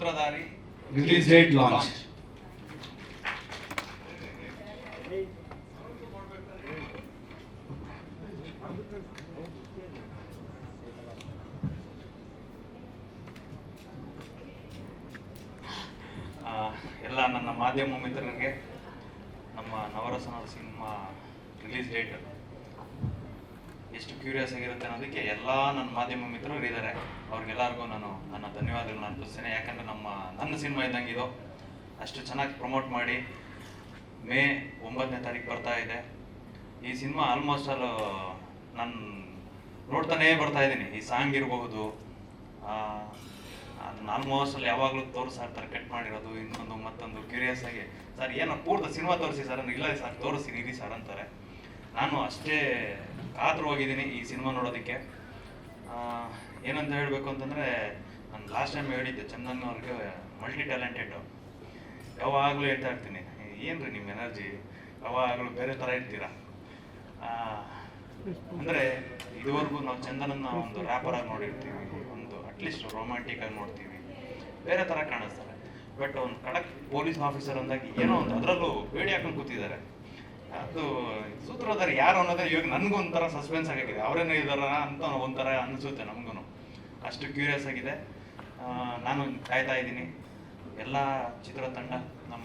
ಸೂತ್ರಧಾರಿ release date launch ಆ, ಎಲ್ಲ ನನ್ನ ಮಾಧ್ಯಮ ಮಿತ್ರರಿಗೆ ನಮ್ಮ ನವರಸನ ಸಿನಿಮಾ ರಿಲೀಸ್ ಡೇಟ್ ಎಷ್ಟು ಕ್ಯೂರಿಯಸ್ ಆಗಿರುತ್ತೆ ಅನ್ನೋದಕ್ಕೆ ಎಲ್ಲ ನನ್ನ ಮಾಧ್ಯಮ ಮಿತ್ರರು ಇದ್ದಾರೆ ಅವ್ರಿಗೆಲ್ಲರಿಗೂ ನಾನು ನನ್ನ ಧನ್ಯವಾದಗಳನ್ನ ಅರ್ಪಿಸ್ತೇನೆ ಯಾಕಂದ್ರೆ ನಮ್ಮ ನನ್ನ ಸಿನಿಮಾ ಇದ್ದಂಗೆ ಇದು ಅಷ್ಟು ಚೆನ್ನಾಗಿ ಪ್ರಮೋಟ್ ಮಾಡಿ ಮೇ ಒಂಬತ್ತನೇ ತಾರೀಕು ಬರ್ತಾ ಇದೆ. ಈ ಸಿನಿಮಾ ಆಲ್ಮೋಸ್ಟ್ ಆಲ್ ನಾನು ನೋಡ್ತಾನೇ ಬರ್ತಾ ಇದ್ದೀನಿ. ಈ ಸಾಂಗ್ ಇರಬಹುದು ಅದನ್ನ ಆಲ್ಮೋಸ್ಟ್ ಅಲ್ಲಿ ಯಾವಾಗಲೂ ತೋರಿಸ್ತಾ ಇರ್ತಾರೆ ಕಟ್ ಮಾಡಿರೋದು, ಇನ್ನೊಂದು ಮತ್ತೊಂದು ಕ್ಯೂರಿಯಸ್ ಆಗಿ. ಸರ್ ಏನೋ ಪೂರ್ತಿ ಸಿನಿಮಾ ತೋರಿಸಿ ಸರ್ ಇಲ್ಲ ಸರ್ ತೋರಿಸಿ ಇರಿ ಸರ್ ಅಂತಾರೆ. ನಾನು ಅಷ್ಟೇ ಕಾತರವಾಗಿದ್ದೀನಿ ಈ ಸಿನಿಮಾ ನೋಡೋದಕ್ಕೆ. ಏನಂತ ಹೇಳಬೇಕು ಅಂತಂದರೆ, ನಾನು ಲಾಸ್ಟ್ ಟೈಮ್ ಹೇಳಿದ್ದೆ ಚಂದನ್ ಅವ್ರಿಗೆ ಮಲ್ಟಿ ಟ್ಯಾಲೆಂಟೆಡ್ ಯಾವಾಗಲೂ ಹೇಳ್ತಾ ಇರ್ತೀನಿ ರೀ ನಿಮ್ಮ ಎನರ್ಜಿ ಯಾವಾಗಲೂ ಬೇರೆ ಥರ ಇರ್ತೀರ? ಅಂದರೆ ಅಂದ್ರೆ ಇದುವರೆಗೂ ನಾವು ಚಂದನನ್ನ ಒಂದು ರ್ಯಾಪರ್ ಆಗಿ ನೋಡಿರ್ತೀವಿ, ಒಂದು ಅಟ್ಲೀಸ್ಟ್ ರೊಮ್ಯಾಂಟಿಕ್ ಆಗಿ ನೋಡ್ತೀವಿ, ಬೇರೆ ಥರ ಕಾಣಿಸ್ತಾರೆ. ಬಟ್ ಒಂದು ಕಡಕ್ ಪೊಲೀಸ್ ಆಫೀಸರ್ ಅಂದಾಗ ಏನೋ ಒಂದು ಅದರಲ್ಲೂ ಬೇಡಿ ಹಾಕೊಂಡು ಕೂತಿದ್ದಾರೆ. ಅದು ಸೂತ್ರಧಾರಿ ಯಾರು ಅನ್ನೋದೇ ಇವಾಗ ನನಗೂ ಒಂಥರ ಸಸ್ಪೆನ್ಸ್ ಆಗಿದೆ ಅವರೇನೋ ಇದಾರ ಅಂತ ಒಂಥರ ಅನಿಸುತ್ತೆ ನಮಗೂ ಅಷ್ಟು ಕ್ಯೂರಿಯಸ್ ಆಗಿದೆ. ನಾನು ಕಾಯ್ತಾ ಇದ್ದೀನಿ. ಎಲ್ಲ ಚಿತ್ರತಂಡ ನಮ್ಮ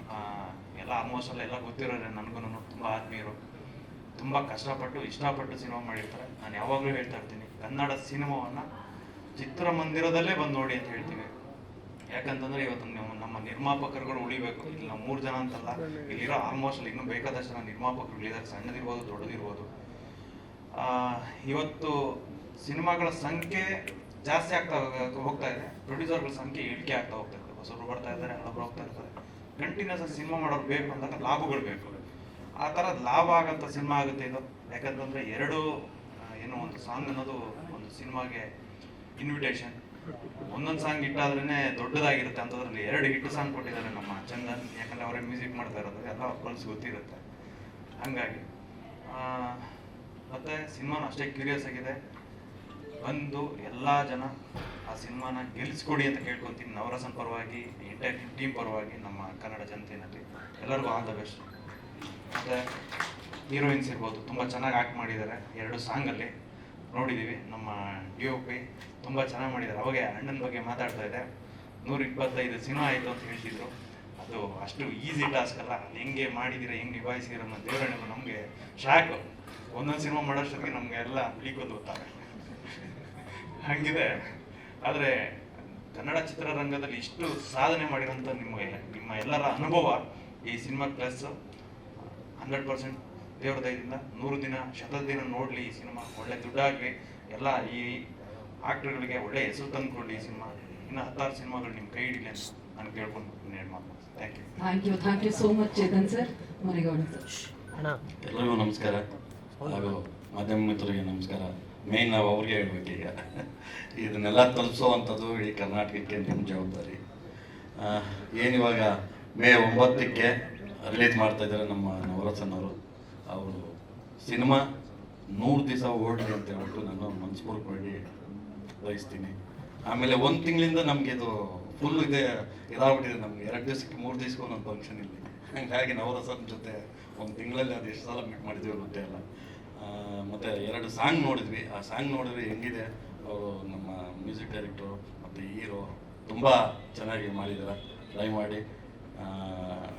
ಎಲ್ಲ ಆಲ್ಮೋಸ್ಟ್ ಎಲ್ಲ ಎಲ್ಲ ಗೊತ್ತಿರೋರೆ ನನಗೂ ತುಂಬ ಆತ್ಮೀಯರು. ತುಂಬ ಕಷ್ಟಪಟ್ಟು, ಇಷ್ಟಪಟ್ಟು ಸಿನಿಮಾ ಮಾಡಿರ್ತಾರೆ. ನಾನು ಯಾವಾಗಲೂ ಹೇಳ್ತಾ ಇರ್ತೀನಿ, ಕನ್ನಡ ಸಿನಿಮಾವನ್ನ ಚಿತ್ರಮಂದಿರದಲ್ಲೇ ಬಂದು ನೋಡಿ ಅಂತ ಹೇಳ್ತೀವಿ. ಯಾಕಂತಂದ್ರೆ ಇವತ್ತು ನಮ್ಮ ನಿರ್ಮಾಪಕರುಗಳು ಉಳಿಬೇಕು. ಇಲ್ಲಿ ನಾವು ಮೂರು ಜನ ಅಂತಲ್ಲ, ಇಲ್ಲಿರೋ ಆಲ್ಮೋಸ್ಟ್ ಇನ್ನೂ ಬೇಕಾದಷ್ಟು ಜನ ನಿರ್ಮಾಪಕರುಗಳಿದ್ದಾರೆ ಸಣ್ಣದಿರ್ಬೋದು, ದೊಡ್ಡದಿರ್ಬೋದು. ಇವತ್ತು ಸಿನಿಮಾಗಳ ಸಂಖ್ಯೆ ಜಾಸ್ತಿ ಆಗ್ತಾ ಹೋಗ- ಹೋಗ್ತಾ ಇದೆ. ಪ್ರೊಡ್ಯೂಸರ್ಗಳ ಸಂಖ್ಯೆ ಇಳಿಕೆ ಆಗ್ತಾ ಹೋಗ್ತಾ ಇದೆ. ಹೊಸರು ಬರ್ತಾ ಇದ್ದಾರೆ, ಹಳಬರು ಹೋಗ್ತಾ ಇರ್ತಾರೆ. ಕಂಟಿನ್ಯೂಸ್ ಆಗಿ ಸಿನಿಮಾ ಮಾಡೋರು ಬೇಕು ಅಂದಾಗ ಲಾಭಗಳು ಬೇಕು. ಆ ಥರ ಲಾಭ ಆಗಂತ ಸಿನಿಮಾ ಆಗುತ್ತೆ ಇದು. ಯಾಕಂತಂದ್ರೆ ಎರಡು ಏನು ಒಂದು ಸಾಂಗ್ ಅನ್ನೋದು ಒಂದು ಸಿನಿಮಾಗೆ ಇನ್ವಿಟೇಷನ್ ಒಂದೊಂದು ಸಾಂಗ್ ಇಟ್ಟಾದ್ರೇ ದೊಡ್ಡದಾಗಿರುತ್ತೆ ಅಂತದ್ರಲ್ಲಿ ಎರಡು ಹಿಟ್ ಸಾಂಗ್ ಕೊಟ್ಟಿದ್ದಾರೆ ನಮ್ಮ ಚಂದನ್. ಯಾಕಂದ್ರೆ ಅವರೇ ಮ್ಯೂಸಿಕ್ ಮಾಡ್ತಾ ಇರೋದು. ಎಲ್ಲ ಪಲ್ಸ್ ಗೊತ್ತಿರುತ್ತೆ. ಹಂಗಾಗಿ ಮತ್ತು ಸಿನಿಮಾನು ಅಷ್ಟೇ ಕ್ಯೂರಿಯಸ್ ಆಗಿದೆ. ಬಂದು ಎಲ್ಲ ಜನ ಸಿನಿಮಾನ ಗೆಲ್ಲಿಸ್ಕೊಡಿ ಅಂತ ಕೇಳ್ಕೊತೀನಿ. ನವರಸನ್ ಪರವಾಗಿ ಎಂಟೈರ್ ಟೀಮ್ ಪರವಾಗಿ ನಮ್ಮ ಕನ್ನಡ ಜನತೆಯಲ್ಲಿ ಎಲ್ಲರಿಗೂ ಆಲ್ ದ ಬೆಸ್ಟ್. ಮತ್ತು ಹೀರೋಯಿನ್ಸ್ ಇರ್ಬೋದು, ತುಂಬ ಚೆನ್ನಾಗಿ ಆ್ಯಕ್ಟ್ ಮಾಡಿದ್ದಾರೆ. ಎರಡು ಸಾಂಗಲ್ಲಿ ನೋಡಿದ್ದೀವಿ ನಮ್ಮ ಡಿ ಒ ಪಿ ತುಂಬ ಚೆನ್ನಾಗಿ ಮಾಡಿದ್ದಾರೆ. ಅವಾಗೆ ಅಣ್ಣನ ಬಗ್ಗೆ ಮಾತಾಡ್ತಾ ಇದೆ ನೂರ ಇಪ್ಪತ್ತೈದು ಸಿನಿಮಾ ಆಯಿತು ಅಂತ ಹೇಳ್ತಿದ್ರು. ಅದು ಅಷ್ಟು ಈಸಿ ಟಾಸ್ಕ್ ಅಲ್ಲ. ಹೆಂಗೆ ಮಾಡಿದ್ದೀರ, ಹೆಂಗೆ ನಿಭಾಯಿಸಿದಿರ ಅನ್ನೋ ದೇವರಣ್ಣ ನಮಗೆ ಶಾಕ್ ಒಂದೊಂದು ಸಿನಿಮಾ ಮಾಡೋಷ್ಟೊತ್ತಿಗೆ ನಮಗೆ ಎಲ್ಲ ಬೀಕೋದು ಗೊತ್ತಾಗುತ್ತೆ ಹಂಗಿದೆ. ಆದರೆ ಕನ್ನಡ ಚಿತ್ರರಂಗದಲ್ಲಿ ಇಷ್ಟು ಸಾಧನೆ ಮಾಡಿರೋಂಥ ನಿಮ್ಮ ನಿಮ್ಮ ಎಲ್ಲರ ಅನುಭವ ಈ ಸಿನಿಮಾ ಪ್ಲಸ್ ಹಂಡ್ರೆಡ್ ಪರ್ಸೆಂಟ್ ದೇವ್ರ ದಯದಿಂದ ನೂರು ದಿನ ಶತ ದಿನ ನೋಡಲಿ ಈ ಸಿನಿಮಾ ಒಳ್ಳೆ ದುಡ್ಡಾಗಲಿ. ಎಲ್ಲ ಈ ಆಕ್ಟರ್ಗಳಿಗೆ ಒಳ್ಳೆ ಹೆಸರು ತಂದುಕೊಳ್ಳಿ ಈ ಸಿನಿಮಾ ಇನ್ನು ಹತ್ತಾರು ಸಿನಿಮಾಗಳು ನಿಮ್ಮ ಕೈ ಹಿಡಿಲಿ ಅಂತ ನಾನು ಕೇಳ್ಕೊಂಡು thank you thank you thank you so much Chetan sir Manegowda sir ಎಲ್ಲರಿಗೂ ನಮಸ್ಕಾರ. ಹಾಗೂ ಮಾಧ್ಯಮ ಮಿತ್ರರಿಗೆ ನಮಸ್ಕಾರ. ಮೇನ್ ನಾವು ಅವ್ರಿಗೆ ಹೇಳ್ಬೇಕು ಈಗ. ಇದನ್ನೆಲ್ಲ ತಲುಪಿಸುವಂಥದ್ದು ಇಡೀ ಕರ್ನಾಟಕಕ್ಕೆ ನಿಮ್ಮ ಜವಾಬ್ದಾರಿ. ಏನಿವಾಗ ಮೇ ಒಂಬತ್ತಕ್ಕೆ ರಿಲೀಸ್ ಮಾಡ್ತಾ ಇದ್ದಾರೆ ನಮ್ಮ ನವರಸನವರು ಅವರು ಸಿನಿಮಾ ನೂರು ದಿವಸ ಓಡಲಿ ಅಂತ ಹೇಳ್ಬಿಟ್ಟು ನಾನು ಮನಸ್ಪೂರ್ವಕವಾಗಿ ಬಯಸ್ತೀನಿ. ಆಮೇಲೆ ಒಂದು ತಿಂಗಳಿಂದ ನಮಗೆ ಇದು ಫುಲ್ ಇದೆ ಇದಾಗ್ಬಿಟ್ಟಿದೆ ನಮ್ಗೆ. ಎರಡು ದಿವಸಕ್ಕೆ ಮೂರು ದಿವಸಕ್ಕೆ ಒಂದೊಂದು ಫಂಕ್ಷನ್ ಇಲ್ಲಿ. ಹಾಗಾಗಿ ನವರಸನ ಜೊತೆ ಒಂದು ತಿಂಗಳಲ್ಲಿ ಅದು ಎಷ್ಟು ಸಲ ಮೀಟ್ ಮಾಡಿದ್ದೀವಿ ಗೊತ್ತೇ ಇಲ್ಲ ಆ, ಮತ್ತೆ ಎರಡು ಸಾಂಗ್ ನೋಡಿದ್ವಿ. ಆ ಸಾಂಗ್ ನೋಡಿದ್ರೆ ಹೆಂಗಿದೆ? ಅವರು ನಮ್ಮ ಮ್ಯೂಸಿಕ್ ಡೈರೆಕ್ಟರ್ ಮತ್ತು ಹೀರೋ ತುಂಬ ಚೆನ್ನಾಗಿ ಮಾಡಿದ್ದಾರೆ. ಟ್ರೈ ಮಾಡಿ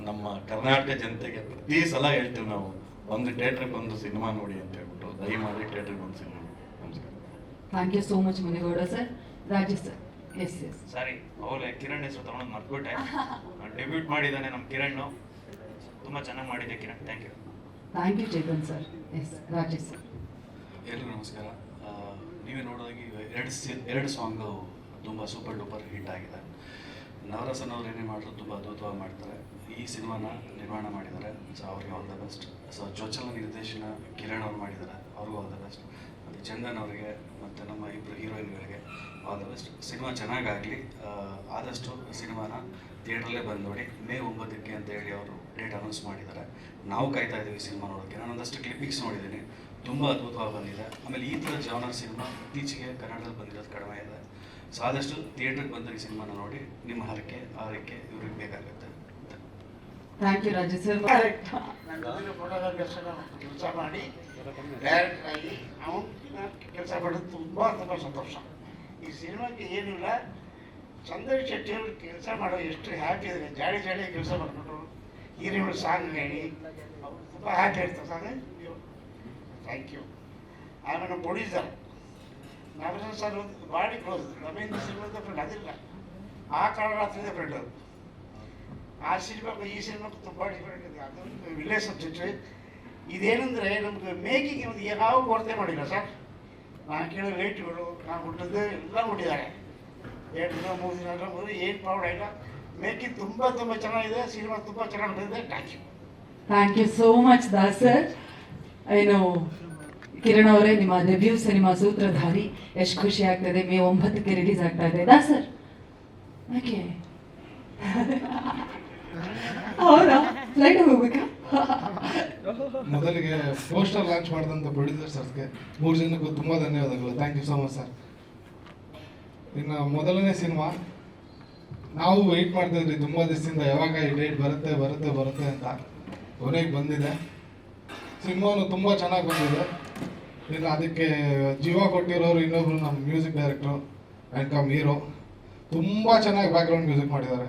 ನಮ್ಮ ಕರ್ನಾಟಕ ಜನತೆಗೆ ಪ್ರತಿ ಸಲ ಹೇಳ್ತೀವಿ ನಾವು ಒಂದು ಥಿಯೇಟ್ರಿಗೆ ಬಂದು ಸಿನಿಮಾ ನೋಡಿ ಅಂತ ಹೇಳ್ಬಿಟ್ಟು ದಯಮಾಡಿ ಥಿಯೇಟ್ರಿಗೆ ಬಂದು ಸಿನಿಮಾ ನೋಡಿ. ನಮಸ್ಕಾರ. Thank you so much Munigowda sir Rajesh sir yes yes sorry ಅವಳೆ ಕಿರಣ್ ಹೆಸರು ತಗೊಂಡು ಮರ್ತ್ಬಿಟ್ಟೆ. ಡೆಬ್ಯೂಟ್ ಮಾಡಿದ್ದಾನೆ ನಮ್ಮ ಕಿರಣ್ ತುಂಬ ಚೆನ್ನಾಗಿ ಮಾಡಿದೆ Kiran. Thank you thank you Chetan sir yes Rajesh sir ಎಲ್ರಿಗೂ ನಮಸ್ಕಾರ. ನೀವೇ ನೋಡೋದಾಗಿ ಎರಡು ಸಿ, ಎರಡು ಸಾಂಗು ತುಂಬ ಸೂಪರ್ ಡೂಪರ್ ಹಿಟ್ ಆಗಿದೆ. ನವರಸನ್ ಅವ್ರು ಏನೇ ಮಾಡಿದ್ರು ತುಂಬ ಅದ್ಭುತವಾಗಿ ಮಾಡ್ತಾರೆ. ಈ ಸಿನಿಮಾನ ನಿರ್ಮಾಣ ಮಾಡಿದ್ದಾರೆ. ಸೊ ಅವ್ರಿಗೆ ಆಲ್ ದ ಬೆಸ್ಟ್ ಸೊ ಚೊಚ್ಚಲ ನಿರ್ದೇಶನ ಕಿರಣ್ ಅವ್ರು ಮಾಡಿದ್ದಾರೆ. ಅವ್ರಿಗೂ ಆಲ್ ದ ಬೆಸ್ಟ್ ಮತ್ತು ಚಂದನ್ ಅವರಿಗೆ ಮತ್ತು ನಮ್ಮ ಇಬ್ಬರು ಹೀರೋಯಿನ್ಗಳಿಗೆ ಆಲ್ ದ ಬೆಸ್ಟ್ ಸಿನಿಮಾ ಚೆನ್ನಾಗಾಗಲಿ. ಆದಷ್ಟು ಸಿನಿಮಾನ ಥಿಯೇಟ್ರಲ್ಲೇ ಬಂದು ನೋಡಿ. ಮೇ ಒಂಬತ್ತಕ್ಕೆ ಅಂತ ಹೇಳಿ ಅವರು ಡೇಟ್ ಅನೌನ್ಸ್ ಮಾಡಿದ್ದಾರೆ. ನಾವು ಕಾಯ್ತಾ ಇದ್ದೀವಿ ಸಿನಿಮಾ ನೋಡೋಕ್ಕೆ. ನಾನು ಒಂದಷ್ಟು ಕ್ಲಿಪ್ಪಿಂಗ್ಸ್ ನೋಡಿದ್ದೀನಿ. ತುಂಬ ಅದ್ಭುತವಾಗಿ ಬಂದಿದೆ. ಆಮೇಲೆ ಈ ಥರ ಜಾನರ್ ಸಿನಿಮಾ ಇತ್ತೀಚೆಗೆ ಕನ್ನಡದಲ್ಲಿ ಬಂದಿರೋದು ಕಡಿಮೆ ಇದೆ. ಸೊ ಆದಷ್ಟು ಥಿಯೇಟ್ರಿಗೆ ಬಂದ ಈ ಸಿನಿಮಾನ ನೋಡಿ ನಿಮ್ಮ ಹರಕೆ ಆರೈಕೆ ಇವ್ರಿಗೆ ಬೇಕಾಗುತ್ತೆ. ಥ್ಯಾಂಕ್ ಯು ರಾಜು ಸರ್ ಕೆಲಸ ಮಾಡಿ ಡೈರೆಕ್ಟ್ ಆಗಿ ಅವನು ಕೆಲಸ ಮಾಡೋದು ತುಂಬ ತುಂಬ ಸಂತೋಷ. ಈ ಸಿನಿಮಾಕ್ಕೆ ಏನಿಲ್ಲ ಚಂದ್ರ ಶೆಟ್ಟಿ ಅವರು ಕೆಲಸ ಮಾಡೋ ಎಷ್ಟು ಹ್ಯಾಪಿ ಇದೆ ಜಾಡಿ ಜಾಡಿ ಕೆಲಸ ಮಾಡಿಬಿಟ್ರು ಹೀರೋಗಳು ಸಾಂಗ್ ಹೇಳಿ ತುಂಬ ಹ್ಯಾಪಿ ಇರ್ತಾರೆ ಸಾಂಗ್ ಥ್ಯಾಂಕ್ ಯು ಆಮೇಲೆ ನಮ್ಮ ಪ್ರೊಡ್ಯೂಸರ್ ನಾಗರಾಜ್ ಸರ್ ಬಾಡಿ ಕ್ಲೋಸ್ ರಮೇಂದ್ರ ಸಿನಿಮಾದ ಫ್ರೆಂಡ್ ಅದಿಲ್ಲ. ಆ ಕಾರಣದಿಂದ ಫ್ರೆಂಡ್ ಅದು. ಆ ಸಿನಿಮಾಕ್ಕೂ ಈ ಸಿನಿಮಾಕ್ಕೂ ತುಂಬ ಡಿಫ್ರೆಂಟ್ ಇದೆ. ಅದೊಂದು ವಿಲೇಜ್ ಸಬ್ಜೆಕ್ಟ್ ಇದೇನೆಂದರೆ ನಮ್ಗೆ ಮೇಕಿಂಗ್ ಒಂದು ಯಾವ ಕೊರತೆ ಮಾಡಿಲ್ಲ ಸರ್ ನಾನು ಕೇಳೋ ರೇಟ್ಗಳು ನಾನು ಹುಟ್ಟಿದ್ದು, ಎಲ್ಲ ಹುಟ್ಟಿದ್ದಾರೆ. ಎರಡು ದಿನ, ಮೂರು ದಿನ ಏನು ಪ್ರಾಬ್ಲಮ್ ಇಲ್ಲ. ಮೇಕಿಂಗ್ ತುಂಬಾ ತುಂಬಾ ಚೆನ್ನಾಗಿದೆ ಸಿನಿಮಾ ತುಂಬಾ ಚೆನ್ನಾಗಿ ಬಂದಿದೆ thank you thank you so much Das sir ಏನು ಕಿರಣ್ ಅವರೇ ನಿಮ್ಮ ಡೆಬ್ಯೂ ಸಿನಿಮಾ ಸೂತ್ರಧಾರಿ. ಎಷ್ಟು ಖುಷಿ ಆಗ್ತದೆ ಮೇ ಒಂಬತ್ತಕ್ಕೆ ರಿಲೀಸ್ ಆಗ್ತಾ ಇದೆ. ದಾ ಸರ್ ಓಕೆ ಹೌದಾ ಫ್ಲೈಟ್ ಹೋಗ್ಬೇಕಾ? ಮೊದಲಿಗೆ ಪೋಸ್ಟರ್ ಲಾಂಚ್ ಮಾಡಿದಂಥ ಪ್ರೊಡ್ಯೂಸರ್ಸ್ಗೆ ಮೂರು ಜನಕ್ಕೂ ತುಂಬ ಧನ್ಯವಾದಗಳು. Thank you so much sir ಇನ್ನು ಮೊದಲನೇ ಸಿನಿಮಾ ನಾವು ವೆಯ್ಟ್ ಮಾಡ್ತಾ ಇದ್ವಿ ತುಂಬ ದಿವಸದಿಂದ, ಯಾವಾಗ ಈ ಡೇಟ್ ಬರುತ್ತೆ ಬರುತ್ತೆ ಬರುತ್ತೆ ಅಂತ. ಕೊನೆಗೆ ಬಂದಿದೆ. ಸಿನಿಮಾನು ತುಂಬ ಚೆನ್ನಾಗಿ ಬಂದಿದೆ. ಇನ್ನು ಅದಕ್ಕೆ ಜೀವ ಕೊಟ್ಟಿರೋರು ಇನ್ನೊಬ್ರು ನಮ್ಮ music director and cum hero ತುಂಬ ಚೆನ್ನಾಗಿ ಬ್ಯಾಕ್ಗ್ರೌಂಡ್ ಮ್ಯೂಸಿಕ್ ಮಾಡಿದ್ದಾರೆ.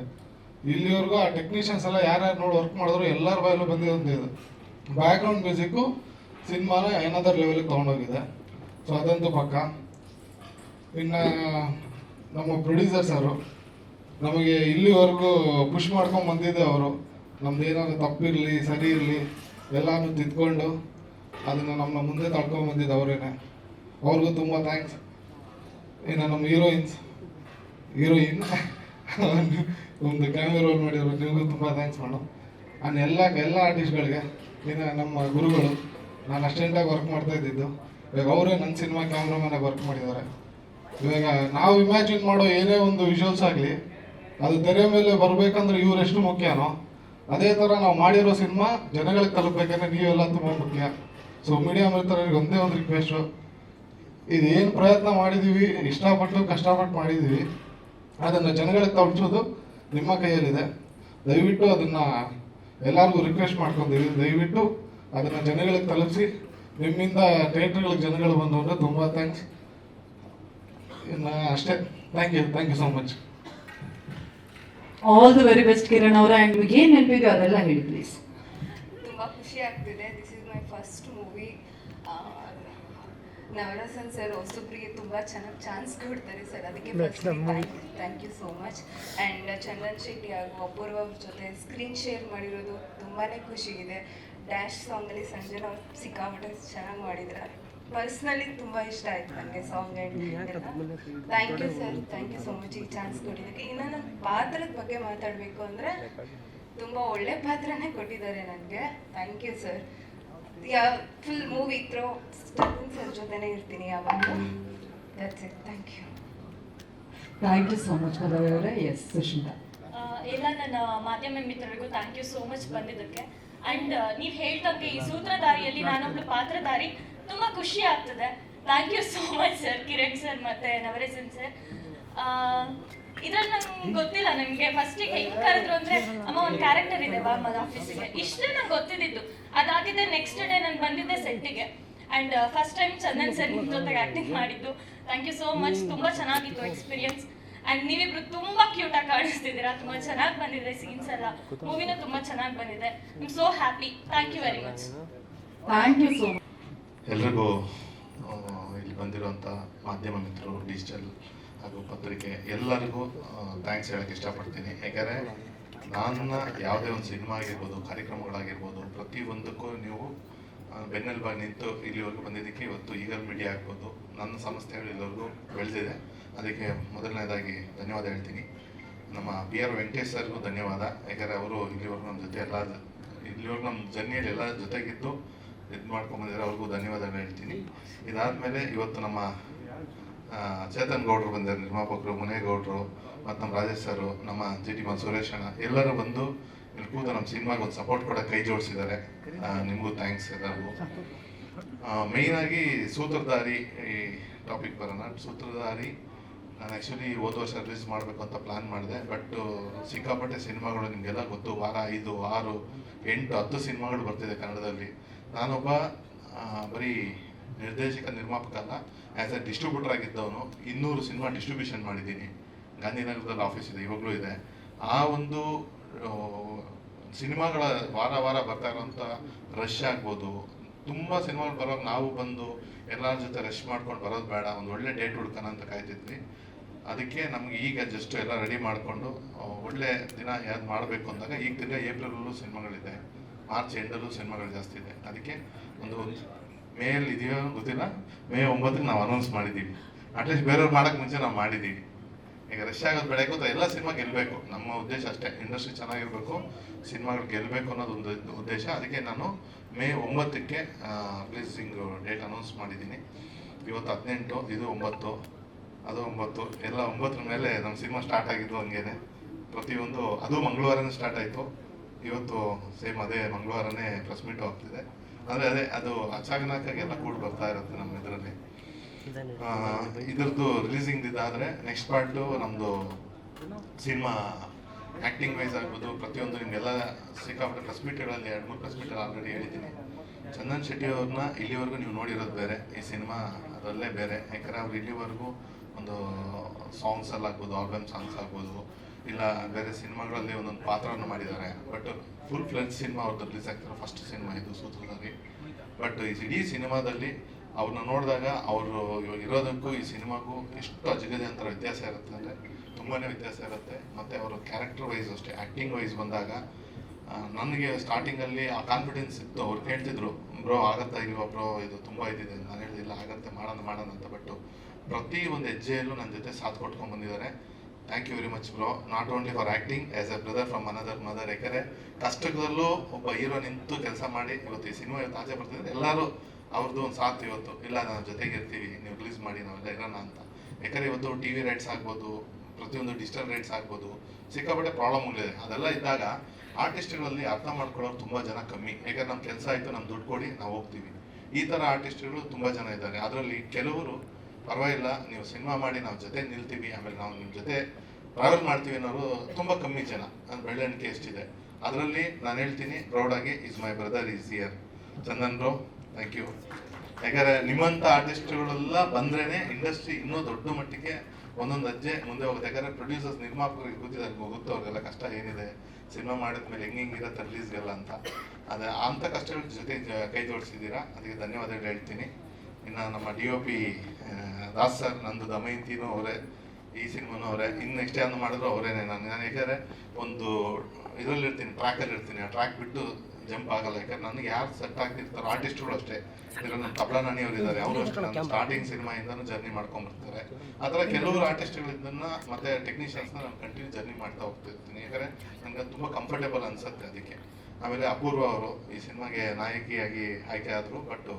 ಇಲ್ಲಿವರೆಗೂ ಆ ಟೆಕ್ನಿಷಿಯನ್ಸ್ ಎಲ್ಲ ಯಾರ್ಯಾರು ನೋಡಿ ವರ್ಕ್ ಮಾಡಿದ್ರು ಎಲ್ಲರ ಬಾಯಲ್ಲೂ ಬಂದಿರೋದು ಇದು. ಬ್ಯಾಕ್ಗ್ರೌಂಡ್ ಮ್ಯೂಸಿಕ್ಕು ಸಿನಿಮಾನ ಏನದರ್ ಲೆವೆಲಿಗೆ ತೊಗೊಂಡೋಗಿದೆ. ಸೊ ಅದಂತೂ ಪಕ್ಕ. ಇನ್ನು ನಮ್ಮ ಪ್ರೊಡ್ಯೂಸರ್ಸ್ ಅವರು ನಮಗೆ ಇಲ್ಲಿವರೆಗೂ ಪುಷ್ ಮಾಡ್ಕೊಂಡು ಬಂದಿದ್ದೆ ಅವರು. ನಮ್ದು ಏನಾದ್ರು ತಪ್ಪಿರಲಿ, ಸರಿ ಇರಲಿ, ಎಲ್ಲಾನು ತಿದ್ಕೊಂಡು ಅದನ್ನು ನಮ್ಮ ಮುಂದೆ ತಳ್ಕೊಂಡು ಬಂದಿದ್ದು ಅವರೇನೆ. ಅವ್ರಿಗೂ ತುಂಬ ಥ್ಯಾಂಕ್ಸ್ ಇನ್ನು ನಮ್ಮ ಹೀರೋಯಿನ್ಸ್ ಹೀರೋಯಿನ್ ಒಂದು ಕ್ಯಾಮೆರಾ ರೋಲ್ ಮಾಡಿದ್ರು ನಿಮಗೂ ತುಂಬ ಥ್ಯಾಂಕ್ಸ್ ಮೇಡಮ್ ಆ್ಯಂಡ್ ಎಲ್ಲ ಎಲ್ಲ ಆರ್ಟಿಸ್ಟ್ಗಳಿಗೆ ಇನ್ನು ನಮ್ಮ ಗುರುಗಳು, ನಾನು ಅಸ್ಟೆಂಟಾಗಿ ವರ್ಕ್ ಮಾಡ್ತಾ ಇದ್ದಿದ್ದು. ಇವಾಗ ಅವರೇ ನನ್ನ ಸಿನಿಮಾ ಕ್ಯಾಮ್ರಾಮನ್ನಾಗಿ ವರ್ಕ್ ಮಾಡಿದ್ದಾರೆ. ಇವಾಗ ನಾವು ಇಮ್ಯಾಜಿನ್ ಮಾಡೋ ಏನೇ ಒಂದು ವಿಜುವಲ್ಸ್ ಆಗಲಿ ಅದು ತೆರೆ ಮೇಲೆ ಬರಬೇಕಂದ್ರೆ ಇವ್ರು ಎಷ್ಟು ಮುಖ್ಯನೋ? ಅದೇ ಥರ ನಾವು ಮಾಡಿರೋ ಸಿನಿಮಾ ಜನಗಳಿಗೆ ತಲುಪಬೇಕಂದ್ರೆ ನೀವೆಲ್ಲ ತುಂಬ ಮುಖ್ಯ. ಸೊ ಮೀಡಿಯಾ ಮಿತ್ರರಿಗೆ ಒಂದೇ ಒಂದು ರಿಕ್ವೆಸ್ಟು ಇದೇನು ಪ್ರಯತ್ನ ಮಾಡಿದ್ದೀವಿ ಇಷ್ಟಪಟ್ಟು ಕಷ್ಟಪಟ್ಟು ಮಾಡಿದ್ದೀವಿ ಅದನ್ನು ಜನಗಳಿಗೆ ತಲುಪಿಸೋದು ನಿಮ್ಮ ಕೈಯಲ್ಲಿದೆ. ದಯವಿಟ್ಟು ಅದನ್ನು ಎಲ್ಲರಿಗೂ ರಿಕ್ವೆಸ್ಟ್ ಮಾಡ್ಕೊತೀವಿ. ದಯವಿಟ್ಟು ಅದನ್ನು ಜನಗಳಿಗೆ ತಲುಪಿಸಿ, ನಿಮ್ಮಿಂದ ಥಿಯೇಟ್ರ್ಗಳಿಗೆ ಜನಗಳು ಬಂದು ಅಂದರೆ ತುಂಬ ಥ್ಯಾಂಕ್ಸ್ ಇನ್ನು ಅಷ್ಟೇ. Thank you thank you so much all the very best Kiran ಅವರ ಆ್ಯಂಡ್ ನಿಮಗೆ ಏನು ನೆನಪಿದೆಯೋ ಅದೆಲ್ಲ ಹೇಳಿ ಪ್ಲೀಸ್ ತುಂಬ ಖುಷಿ ಆಗ್ತಿದೆ. This is my first movie Navarasan sir ಹೊಸಬ್ರಿಗೆ ತುಂಬ ಚೆನ್ನಾಗಿ ಚಾನ್ಸ್ ಕೊಡ್ತಾರೆ ಸರ್ ಅದಕ್ಕೆ thank you so much and Chandan Shetty ಹಾಗೂ ಅಪೂರ್ವ ಅವ್ರ ಜೊತೆ ಸ್ಕ್ರೀನ್ ಶೇರ್ ಮಾಡಿರೋದು ತುಂಬಾ ಖುಷಿ ಇದೆ. ಡ್ಯಾಶ್ ಸಾಂಗಲ್ಲಿ ಸಂಜನಾ ಅವ್ರು ಸಿಕ್ಕಾಪಟ್ಟೆ ಚೆನ್ನಾಗಿ ಮಾಡಿದ್ದಾರೆ ಪರ್ಸ್ನಲಿ ತುಂಬಾ ಇಷ್ಟ ಆಯ್ತು ನನಗೆ song and thank you sir thank you so much ಈ ಚಾನ್ಸ್ ಕೊಟ್ಟಿದ್ದಕ್ಕೆ. ಇನ್ನು ನನ್ನ ಪಾತ್ರದ ಬಗ್ಗೆ ಮಾತಾಡಬೇಕು ಅಂದರೆ ತುಂಬ ಒಳ್ಳೆ ಪಾತ್ರನೇ ಕೊಟ್ಟಿದ್ದಾರೆ ನನಗೆ thank you sir yeah full movie throw ಸ್ಟನ್ ಸರ್ ಜೊತೆನೇ ಇರ್ತೀನಿ ಯಾವಾಗಲೂ. That's it thank you thank you so much Padavi ಅವರೇ. ಎಸ್ ಎಲ್ಲ ನನ್ನ ಮಾಧ್ಯಮ ಮಿತ್ರರಿಗೂ ಥ್ಯಾಂಕ್ ಯು ಸೋ ಮಚ್ ಬಂದಿದ್ದಕ್ಕೆ. ಅಂಡ್ ನೀವು ಹೇಳ್ತಕ್ಕೆ ಈ ಸೂತ್ರಧಾರಿಯಲ್ಲಿ ನಾನೊಬ್ಳು ಪಾತ್ರಧಾರಿ ತುಂಬಾ ಖುಷಿ ಆಗ್ತದೆ. Thank you so much sir Kiran sir ಮತ್ತೆ ನವರೇಸನ್ ಸರ್ ಇದ್ರಲ್ಲಿ ನಂಗೆ ಗೊತ್ತಿಲ್ಲ ನನಗೆ. ಫಸ್ಟಿಗೆ ಹೆಂಗ್ ಕರೆದ್ರು ಅಂದ್ರೆ, ಅಮ್ಮ ಒಂದು ಕ್ಯಾರೆಕ್ಟರ್ ಇದೆ ಬಾ ಮಗ ಆಫೀಸಿಗೆ ಇಷ್ಟೇ ನಂಗೆ ಗೊತ್ತಿದ್ದಿದ್ದು. ಅದಾಗಿದೆ ನೆಕ್ಸ್ಟ್ ಡೇ ನಾನು ಬಂದಿದ್ದೆ ಸೆಟ್ಟಿಗೆ and first time Chandan sir ನಿಮ್ಮ ಜೊತೆಗೆ ಆಕ್ಟಿಂಗ್ ಮಾಡಿದ್ದು. ಥ್ಯಾಂಕ್ ಯು ಸೋ ಮಚ್ ತುಂಬಾ ಚೆನ್ನಾಗಿತ್ತು ಎಕ್ಸ್ಪೀರಿಯನ್ಸ್ ಅಂಡ್ ನೀವಿಬ್ರು ತುಂಬಾ ಕ್ಯೂಟ್ ಆಗಿ ಕಾಣಿಸ್ತಿದ್ದೀರಾ. ತುಂಬಾ ಚೆನ್ನಾಗಿ ಬಂದಿದೆ ಸೀನ್ಸ್ ಎಲ್ಲ. ಮೂವಿನೂ ತುಂಬಾ ಚೆನ್ನಾಗಿ ಬಂದಿದೆ. I'm so happy thank you very much thank you so much ಎಲ್ರಿಗೂ ಇಲ್ಲಿ ಬಂದಿರುವಂಥ ಮಾಧ್ಯಮ ಮಿತ್ರರು ಡಿಜಿಟಲ್ ಹಾಗೂ ಪತ್ರಿಕೆ ಎಲ್ಲರಿಗೂ ಥ್ಯಾಂಕ್ಸ್ ಹೇಳಕ್ಕೆ ಇಷ್ಟಪಡ್ತೀನಿ. ಯಾಕಂದರೆ ನನ್ನ ಯಾವುದೇ ಒಂದು ಸಿನಿಮಾ ಆಗಿರ್ಬೋದು, ಕಾರ್ಯಕ್ರಮಗಳಾಗಿರ್ಬೋದು, ಪ್ರತಿಯೊಂದಕ್ಕೂ ನೀವು ಬೆನ್ನೆಲುಬಾಗಿ ನಿಂತು ಇಲ್ಲಿವರೆಗೂ ಬಂದಿದ್ದಕ್ಕೆ ಇವತ್ತು ಈಗಲ್ ಮೀಡಿಯಾ ಆಗ್ಬೋದು. ನನ್ನ ಸಂಸ್ಥೆಗಳು ಇಲ್ಲಿವರೆಗೂ ಬೆಳೆದಿದೆ. ಅದಕ್ಕೆ ಮೊದಲನೇದಾಗಿ ಧನ್ಯವಾದ ಹೇಳ್ತೀನಿ. ನಮ್ಮ ಬಿ ಆರ್ ವೆಂಕಟೇಶ್ ಸರ್ಗೂ ಧನ್ಯವಾದ. ಯಾಕಂದರೆ ಅವರು ಇಲ್ಲಿವರೆಗೂ ನಮ್ಮ ಜೊತೆ ಎಲ್ಲ, ಇಲ್ಲಿವರೆಗೂ ನಮ್ಮ ಜರ್ನಿಯಲ್ಲಿ ಎಲ್ಲ ಜೊತೆಗಿದ್ದು ಇದು ಮಾಡ್ಕೊಂಬಂದಿದ್ದಾರೆ ಅವ್ರಿಗೂ ಧನ್ಯವಾದಗಳು ಹೇಳ್ತೀನಿ. ಇದಾದಮೇಲೆ ಇವತ್ತು ನಮ್ಮ ಚೇತನ್ ಗೌಡ್ರು ಬಂದಿದ್ದಾರೆ, ನಿರ್ಮಾಪಕರು ಮುನೇಗೌಡರು ಮತ್ತು ನಮ್ಮ ರಾಜೇಶ್ ಸರು, ನಮ್ಮ ಜಿ ಟಿ ಮನ್ ಸುರೇಶ್ ಅಣ್ಣ, ಎಲ್ಲರೂ ಬಂದು ಇಲ್ಲಿ ಕೂತು ನಮ್ಮ ಸಿನಿಮಾಗೆ ಒಂದು ಸಪೋರ್ಟ್ ಕೂಡ ಕೈ ಜೋಡಿಸಿದ್ದಾರೆ. ನಿಮಗೂ ಥ್ಯಾಂಕ್ಸ್ ಎಲ್ಲರಿಗೂ. ಮೇಯ್ನಾಗಿ ಸೂತ್ರಧಾರಿ ಈ ಟಾಪಿಕ್ ಬರೋಣ. ಸೂತ್ರಧಾರಿ, ನಾನು ಆ್ಯಕ್ಚುಲಿ ಹೋದ ವರ್ಷ ರಿಲೀಸ್ ಮಾಡಬೇಕು ಅಂತ ಪ್ಲ್ಯಾನ್ ಮಾಡಿದೆ. ಬಟ್ ಸಿಕ್ಕಾಪಟ್ಟೆ ಸಿನಿಮಾಗಳು ನಿಮಗೆಲ್ಲ ಗೊತ್ತು. ವಾರ ಐದು, ಆರು, ಎಂಟು, ಹತ್ತು ಸಿನಿಮಾಗಳು ಬರ್ತಿದೆ ಕನ್ನಡದಲ್ಲಿ. ನಾನೊಬ್ಬ ಬರೀ ನಿರ್ದೇಶಕ ನಿರ್ಮಾಪಕ ಅಲ್ಲ ಆ್ಯಸ್ ಎ ಡಿಸ್ಟ್ರಿಬ್ಯೂಟರ್ ಆಗಿದ್ದವನು. ಇನ್ನೂರು ಸಿನಿಮಾ ಡಿಸ್ಟ್ರಿಬ್ಯೂಷನ್ ಮಾಡಿದ್ದೀನಿ. ಗಾಂಧಿನಗರದಲ್ಲಿ ಆಫೀಸ್ ಇದೆ, ಇವಾಗಲೂ ಇದೆ. ಆ ಒಂದು ಸಿನಿಮಾಗಳ ವಾರ ವಾರ ಬರ್ತಾ ಇರೋಂಥ ರಶ್ ಆಗ್ಬೋದು. ತುಂಬ ಸಿನಿಮಾಗಳು ಬರೋವಾಗ ನಾವು ಬಂದು ಎಲ್ಲರ ಜೊತೆ ರಶ್ ಮಾಡ್ಕೊಂಡು ಬರೋದು ಬೇಡ. ಒಂದು ಒಳ್ಳೆ ಡೇಟ್ ಹುಡ್ಕೋಣ ಅಂತ ಕಾಯ್ತಿದ್ವಿ. ಅದಕ್ಕೆ ನಮ್ಗೆ ಈಗ ಜಸ್ಟ್ ಎಲ್ಲ ರೆಡಿ ಮಾಡಿಕೊಂಡು ಒಳ್ಳೆ ದಿನ ಯಾವ್ದು ಮಾಡಬೇಕು ಅಂದಾಗ ಈಗ ದಿನ ಏಪ್ರಿಲಲ್ಲೂ ಸಿನಿಮಾಗಳಿದೆ. ಮಾರ್ಚ್ ಎಂಡಲ್ಲೂ ಸಿನಿಮಾಗಳು ಜಾಸ್ತಿ ಇದೆ. ಅದಕ್ಕೆ ಒಂದು ಮೇಲ್ ಇದೆಯೋ ಗೊತ್ತಿಲ್ಲ, ಮೇ ಒಂಬತ್ತಕ್ಕೆ ನಾವು ಅನೌನ್ಸ್ ಮಾಡಿದ್ದೀವಿ. ಅಟ್ಲೀಸ್ಟ್ ಬೇರೆಯವ್ರು ಮಾಡೋಕ್ಕೆ ಮುಂಚೆ ನಾವು ಮಾಡಿದ್ದೀವಿ. ಈಗ ರಶ್ ಆಗೋದು ಬೆಳೆ ಗೊತ್ತಾ ಎಲ್ಲ ಸಿನಿಮಾ ಗೆಲ್ಲಬೇಕು ನಮ್ಮ ಉದ್ದೇಶ ಅಷ್ಟೇ. ಇಂಡಸ್ಟ್ರಿ ಚೆನ್ನಾಗಿರಬೇಕು, ಸಿನಿಮಾಗಳು ಗೆಲ್ಲಬೇಕು ಅನ್ನೋದು ಒಂದು ಉದ್ದೇಶ. ಅದಕ್ಕೆ ನಾನು ಮೇ ಒಂಬತ್ತಕ್ಕೆ ರಿಲೀಸಿಂಗ್ ಡೇಟ್ ಅನೌನ್ಸ್ ಮಾಡಿದ್ದೀನಿ. ಇವತ್ತು ಹದಿನೆಂಟು, ಇದು ಒಂಬತ್ತು, ಅದು ಒಂಬತ್ತು, ಎಲ್ಲ ಒಂಬತ್ತರ ಮೇಲೆ ನಮ್ಮ ಸಿನಿಮಾ ಸ್ಟಾರ್ಟ್ ಆಗಿದ್ದು ಹಂಗೇನೆ. ಪ್ರತಿಯೊಂದು, ಅದು ಮಂಗಳವಾರನೇ ಸ್ಟಾರ್ಟ್ ಆಯಿತು. ಇವತ್ತು ಸೇಮ್ ಅದೇ ಮಂಗಳವಾರನೇ ಪ್ರೆಸ್ ಮೀಟ್ ಹೋಗ್ತಿದೆ. ಆದರೆ ಅದೇ ಅದು ಅಚಾನಕ್ಕಾಗಿ ಎಲ್ಲ ಕೂಡ ಬರ್ತಾ ಇರುತ್ತೆ ನಮ್ಮ ಇದರಲ್ಲಿ. ಇದ್ರದ್ದು ರಿಲೀಸಿಂಗ್ ಇದಾದರೆ ನೆಕ್ಸ್ಟ್ ಪಾರ್ಟು ನಮ್ಮದು ಸಿನಿಮಾ ಆ್ಯಕ್ಟಿಂಗ್ ವೈಸ್ ಆಗ್ಬೋದು ಪ್ರತಿಯೊಂದು ನಿಮಗೆಲ್ಲ ಸಿಕ್ಕಾಪಟ್ಟೆ ಪ್ರೆಸ್ ಮೀಟ್ಗಳಲ್ಲಿ ಎರಡು ಮೂರು ಪ್ರೆಸ್ ಮೀಟಲ್ಲಿ ಆಲ್ರೆಡಿ ಹೇಳಿದ್ದೀನಿ. ಚಂದನ್ ಶೆಟ್ಟಿ ಅವ್ರನ್ನ ಇಲ್ಲಿವರೆಗೂ ನೀವು ನೋಡಿರೋದು ಬೇರೆ ಈ ಸಿನಿಮಾ ಅದರಲ್ಲೇ ಬೇರೆ. ಯಾಕಂದರೆ ಅವ್ರು ಇಲ್ಲಿವರೆಗೂ ಒಂದು ಸಾಂಗ್ಸ್ ಎಲ್ಲ ಆಗ್ಬೋದು ಆಲ್ಬಮ್ ಸಾಂಗ್ಸ್ ಆಗ್ಬೋದು ಇಲ್ಲ, ಬೇರೆ ಸಿನಿಮಾಗಳಲ್ಲಿ ಒಂದೊಂದು ಪಾತ್ರವನ್ನು ಮಾಡಿದ್ದಾರೆ. ಬಟ್ ಫುಲ್ ಫ್ಲೆಂಚ್ ಸಿನಿಮಾ ಅವ್ರದ್ದು ರಿಲೀಸ್ ಆಗ್ತಿರೋ ಫಸ್ಟ್ ಸಿನಿಮಾ ಇದು ಸೂತ್ರದಲ್ಲಿ. ಬಟ್ ಈ ಇಡೀ ಸಿನಿಮಾದಲ್ಲಿ ಅವ್ರನ್ನ ನೋಡಿದಾಗ ಅವರು ಇವಾಗ ಇರೋದಕ್ಕೂ ಈ ಸಿನಿಮಾಗೂ ಎಷ್ಟು ಅಜಗಜಾಂತರ ವ್ಯತ್ಯಾಸ ಇರುತ್ತೆ ಅಂದರೆ ತುಂಬಾ ವ್ಯತ್ಯಾಸ ಇರುತ್ತೆ. ಮತ್ತು ಅವರ ಕ್ಯಾರೆಕ್ಟರ್ ವೈಸ್ ಅಷ್ಟೇ ಆ್ಯಕ್ಟಿಂಗ್ ವೈಸ್ ಬಂದಾಗ ನನಗೆ ಸ್ಟಾರ್ಟಿಂಗಲ್ಲಿ ಆ ಕಾನ್ಫಿಡೆನ್ಸ್ ಇತ್ತು. ಅವ್ರು ಹೇಳ್ತಿದ್ರು ಬ್ರೋ, ಆಗತ್ತಾ ಇಲ್ವಾ ಬ್ರೋ? ಇದು ತುಂಬ ಇದಿದೆ. ನಾನು ಹೇಳಿದಿಲ್ಲ ಆಗತ್ತೆ, ಮಾಡೋಣ ಮಾಡೋಣ ಅಂತ. ಬಟ್ ಪ್ರತಿ ಒಂದು ಹೆಜ್ಜೆಯಲ್ಲೂ ನನ್ನ ಜೊತೆ ಸಾಥ್ ಕೊಟ್ಕೊಂಡು ಬಂದಿದ್ದಾರೆ. Thank you very much bro not only for acting as a brother from another mother ಯಾಕಂದರೆ ಕಷ್ಟದಲ್ಲೂ ಒಬ್ಬ ಹೀರೋ ನಿಂತು ಕೆಲಸ ಮಾಡಿ, ಇವತ್ತು ಈ ಸಿನಿಮಾ ಇವತ್ತು ಆಚೆ ಬರ್ತಿದ್ರೆ ಎಲ್ಲರೂ ಅವ್ರದ್ದು ಒಂದು ಸಾಥ್ ಇವತ್ತು. ಇಲ್ಲ ನಾನು ಜೊತೆಗೆ ಇರ್ತೀವಿ, ನೀವು ರಿಲೀಸ್ ಮಾಡಿ, ನಾವೆಲ್ಲ ಇರೋಣ ಅಂತ. ಯಾಕಂದರೆ ಇವತ್ತು ಟಿ ವಿ ರೈಟ್ಸ್ ಆಗ್ಬೋದು, ಪ್ರತಿಯೊಂದು ಡಿಜಿಟಲ್ ರೈಟ್ಸ್ ಆಗ್ಬೋದು, ಸಿಕ್ಕಾಪಟ್ಟೆ ಪ್ರಾಬ್ಲಮ್ಗಳಿದೆ ಅದೆಲ್ಲ ಇದ್ದಾಗ ಆರ್ಟಿಸ್ಟ್ಗಳಲ್ಲಿ ಅರ್ಥ ಮಾಡ್ಕೊಳ್ಳೋರು ತುಂಬ ಜನ ಕಮ್ಮಿ. ಯಾಕಂದ್ರೆ ನಮ್ಮ ಕೆಲಸ ಆಯಿತು ನಮ್ಮ ದುಡ್ಡು ಕೊಡಿ, ನಾವು ಹೋಗ್ತೀವಿ. ಈ ಥರ ಆರ್ಟಿಸ್ಟ್ಗಳು ತುಂಬ ಜನ ಇದ್ದಾರೆ. ಅದರಲ್ಲಿ ಕೆಲವರು ಪರವಾಗಿಲ್ಲ, ನೀವು ಸಿನಿಮಾ ಮಾಡಿ ನಾವು ಜೊತೆ ನಿಲ್ತೀವಿ, ಆಮೇಲೆ ನಾವು ನಿಮ್ಮ ಜೊತೆ ಟ್ರಾವೆಲ್ ಮಾಡ್ತೀವಿ ಅನ್ನೋರು ತುಂಬ ಕಮ್ಮಿ ಜನ. ಅದು ಬೆಳ್ಳಣಿಕೆ ಎಷ್ಟಿದೆ ಅದರಲ್ಲಿ ನಾನು ಹೇಳ್ತೀನಿ ಪ್ರೌಡಾಗಿ is my brother is here Chandan bro thank you ಯಾಕಂದರೆ ನಿಮ್ಮಂಥ ಆರ್ಟಿಸ್ಟ್ಗಳೆಲ್ಲ ಬಂದ್ರೇ ಇಂಡಸ್ಟ್ರಿ ಇನ್ನೂ ದೊಡ್ಡ ಮಟ್ಟಿಗೆ ಒಂದೊಂದು ಅಜ್ಜೆ ಮುಂದೆ ಹೋಗುತ್ತೆ. ಯಾಕಂದರೆ ಪ್ರೊಡ್ಯೂಸರ್ಸ್ ನಿರ್ಮಾಪಕರಿಗೆ ಗೊತ್ತಿದೆ ಗೊತ್ತು, ಅವ್ರಿಗೆಲ್ಲ ಕಷ್ಟ ಏನಿದೆ. ಸಿನಿಮಾ ಮಾಡಿದ್ಮೇಲೆ ಹೆಂಗೆ ಹೆಂಗಿರುತ್ತೆ ರಿಲೀಸ್ಗೆಲ್ಲ ಅಂತ. ಅದೇ ಅಂಥ ಕಷ್ಟಗಳ ಜೊತೆ ಕೈ ಜೋಡಿಸಿದ್ದೀರಾ? ಅದಕ್ಕೆ ಧನ್ಯವಾದಗಳು ಹೇಳ್ತೀನಿ. ಇನ್ನು ನಮ್ಮ D O P Das sir ನಂದು ದಮಯಂತಿನೂ ಅವರೇ, ಈ ಸಿನಿಮಾನು ಅವರೇ ಇನ್ನು ನೆಕ್ಸ್ಟ್ ಯಾವ್ದು ಮಾಡಿದ್ರು ಅವರೇನೆ ನಾನು. ನಾನು ಯಾಕಂದರೆ ಒಂದು ಇದರಲ್ಲಿ ಇರ್ತೀನಿ ಟ್ರ್ಯಾಕಲ್ಲಿ ಇರ್ತೀನಿ ಆ ಟ್ರ್ಯಾಕ್ ಬಿಟ್ಟು ಜಂಪ್ ಆಗಲ್ಲ. ಯಾಕಂದ್ರೆ ನನಗೆ ಯಾರು ಸೆಟ್ ಆಗ್ತಿರ್ತಾರೋ ಆರ್ಟಿಸ್ಟ್ಗಳು ಅಷ್ಟೇ. ಇದರಲ್ಲಿ ನಮ್ಮ ತಬಲಾ ನಾಣಿಯವರು ಅವರು ಇದ್ದಾರೆ ಅವರು ಅಷ್ಟೇ. ನಾನು ಸ್ಟಾರ್ಟಿಂಗ್ ಸಿನಿಮಾಯಿಂದನೂ ಜರ್ನಿ ಮಾಡ್ಕೊಂಡ್ಬರ್ತಾರೆ. ಆ ಥರ ಕೆಲವರು ಆರ್ಟಿಸ್ಟ್ಗಳಿದ್ದನ್ನು ಮತ್ತು ಮತ್ತೆ ಟೆಕ್ನಿಷಿಯನ್ಸ್ನ ನಾನು ಕಂಟಿನ್ಯೂ ಜರ್ನಿ ಮಾಡ್ತಾ ಹೋಗ್ತಿರ್ತೀನಿ. ಯಾಕಂದರೆ ನನಗೆ ತುಂಬ ಕಂಫರ್ಟೇಬಲ್ ಅನ್ಸುತ್ತೆ ಅದಕ್ಕೆ. ಆಮೇಲೆ ಅಪೂರ್ವ ಅವರು ಈ ಸಿನಿಮಾಗೆ ನಾಯಕಿಯಾಗಿ ಆಯ್ಕೆ ಆದರು ಬಟ್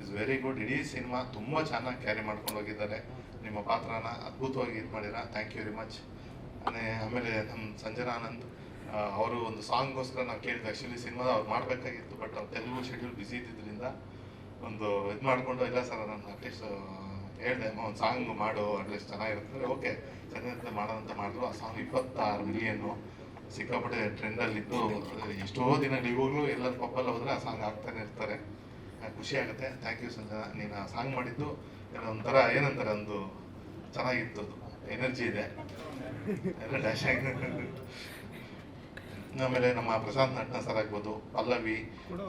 ಇಸ್ ವೆರಿ ಗುಡ್ ಇಡೀ ಸಿನಿಮಾ ತುಂಬ ಚೆನ್ನಾಗಿ ಕ್ಯಾರಿ ಮಾಡ್ಕೊಂಡು ಹೋಗಿದ್ದಾರೆ. ನಿಮ್ಮ ಪಾತ್ರನ ಅದ್ಭುತವಾಗಿ ಇದು ಮಾಡಿರ. ಥ್ಯಾಂಕ್ ಯು ವೆರಿ ಮಚ್ ಆಮೇಲೆ ನಮ್ಮ ಸಂಜನಾ ಆನಂದ್ ಅವರು ಒಂದು ಸಾಂಗ್ಗೋಸ್ಕರ ನಾವು ಕೇಳಿದ್ವಿ ಆ್ಯಕ್ಚುಲಿ ಸಿನಿಮಾದ ಅವ್ರು ಮಾಡಬೇಕಾಗಿತ್ತು ಬಟ್ ಅವ್ರು ತೆಲುಗು ಶೆಡ್ಯೂಲ್ ಬಿಸಿ ಇದ್ದಿದ್ದರಿಂದ ಒಂದು ಇದು ಮಾಡಿಕೊಂಡು, ಇಲ್ಲ ಸರ್, ನಾನು ಅಟ್ಲೀಸ್ಟ್ ಹೇಳಿದೆ ಒಂದು ಸಾಂಗ್ ಮಾಡು, ಅಟ್ಲೀಸ್ಟ್ ಚೆನ್ನಾಗಿರುತ್ತೆ. ಓಕೆ ಚೆನ್ನಾಗಿರುತ್ತೆ ಮಾಡೋದಂತ ಮಾಡಿದ್ರು. ಆ ಸಾಂಗ್ ಇಪ್ಪತ್ತಾರು ಮಿಲಿಯನ್ನು ಸಿಕ್ಕಾಪಟ್ಟೆ ಟ್ರೆಂಡಲ್ಲಿದ್ದು ಎಷ್ಟೋ ದಿನಗಳು ಇವಾಗಲೂ ಎಲ್ಲರ ಪಪ್ಪಲ್ಲಿ ಹೋದರೆ ಆ ಸಾಂಗ್ ಆಗ್ತಾನೆ ಇರ್ತಾರೆ. ಖುಷಿ ಆಗುತ್ತೆ. ಥ್ಯಾಂಕ್ ಯು ಸಂಜನಾ ನೀನು ಸಾಂಗ್ ಮಾಡಿದ್ದು ಏನೋ ಒಂಥರ ಏನಂತಾರೆ ಒಂದು ಚೆನ್ನಾಗಿತ್ತು ಎನರ್ಜಿ ಇದೆ. ಡ್ಯಾಶ್ ಆಮೇಲೆ ನಮ್ಮ ಪ್ರಶಾಂತ್ ನಟ್ನ ಸರ್ ಆಗ್ಬೋದು. ಪಲ್ಲವಿ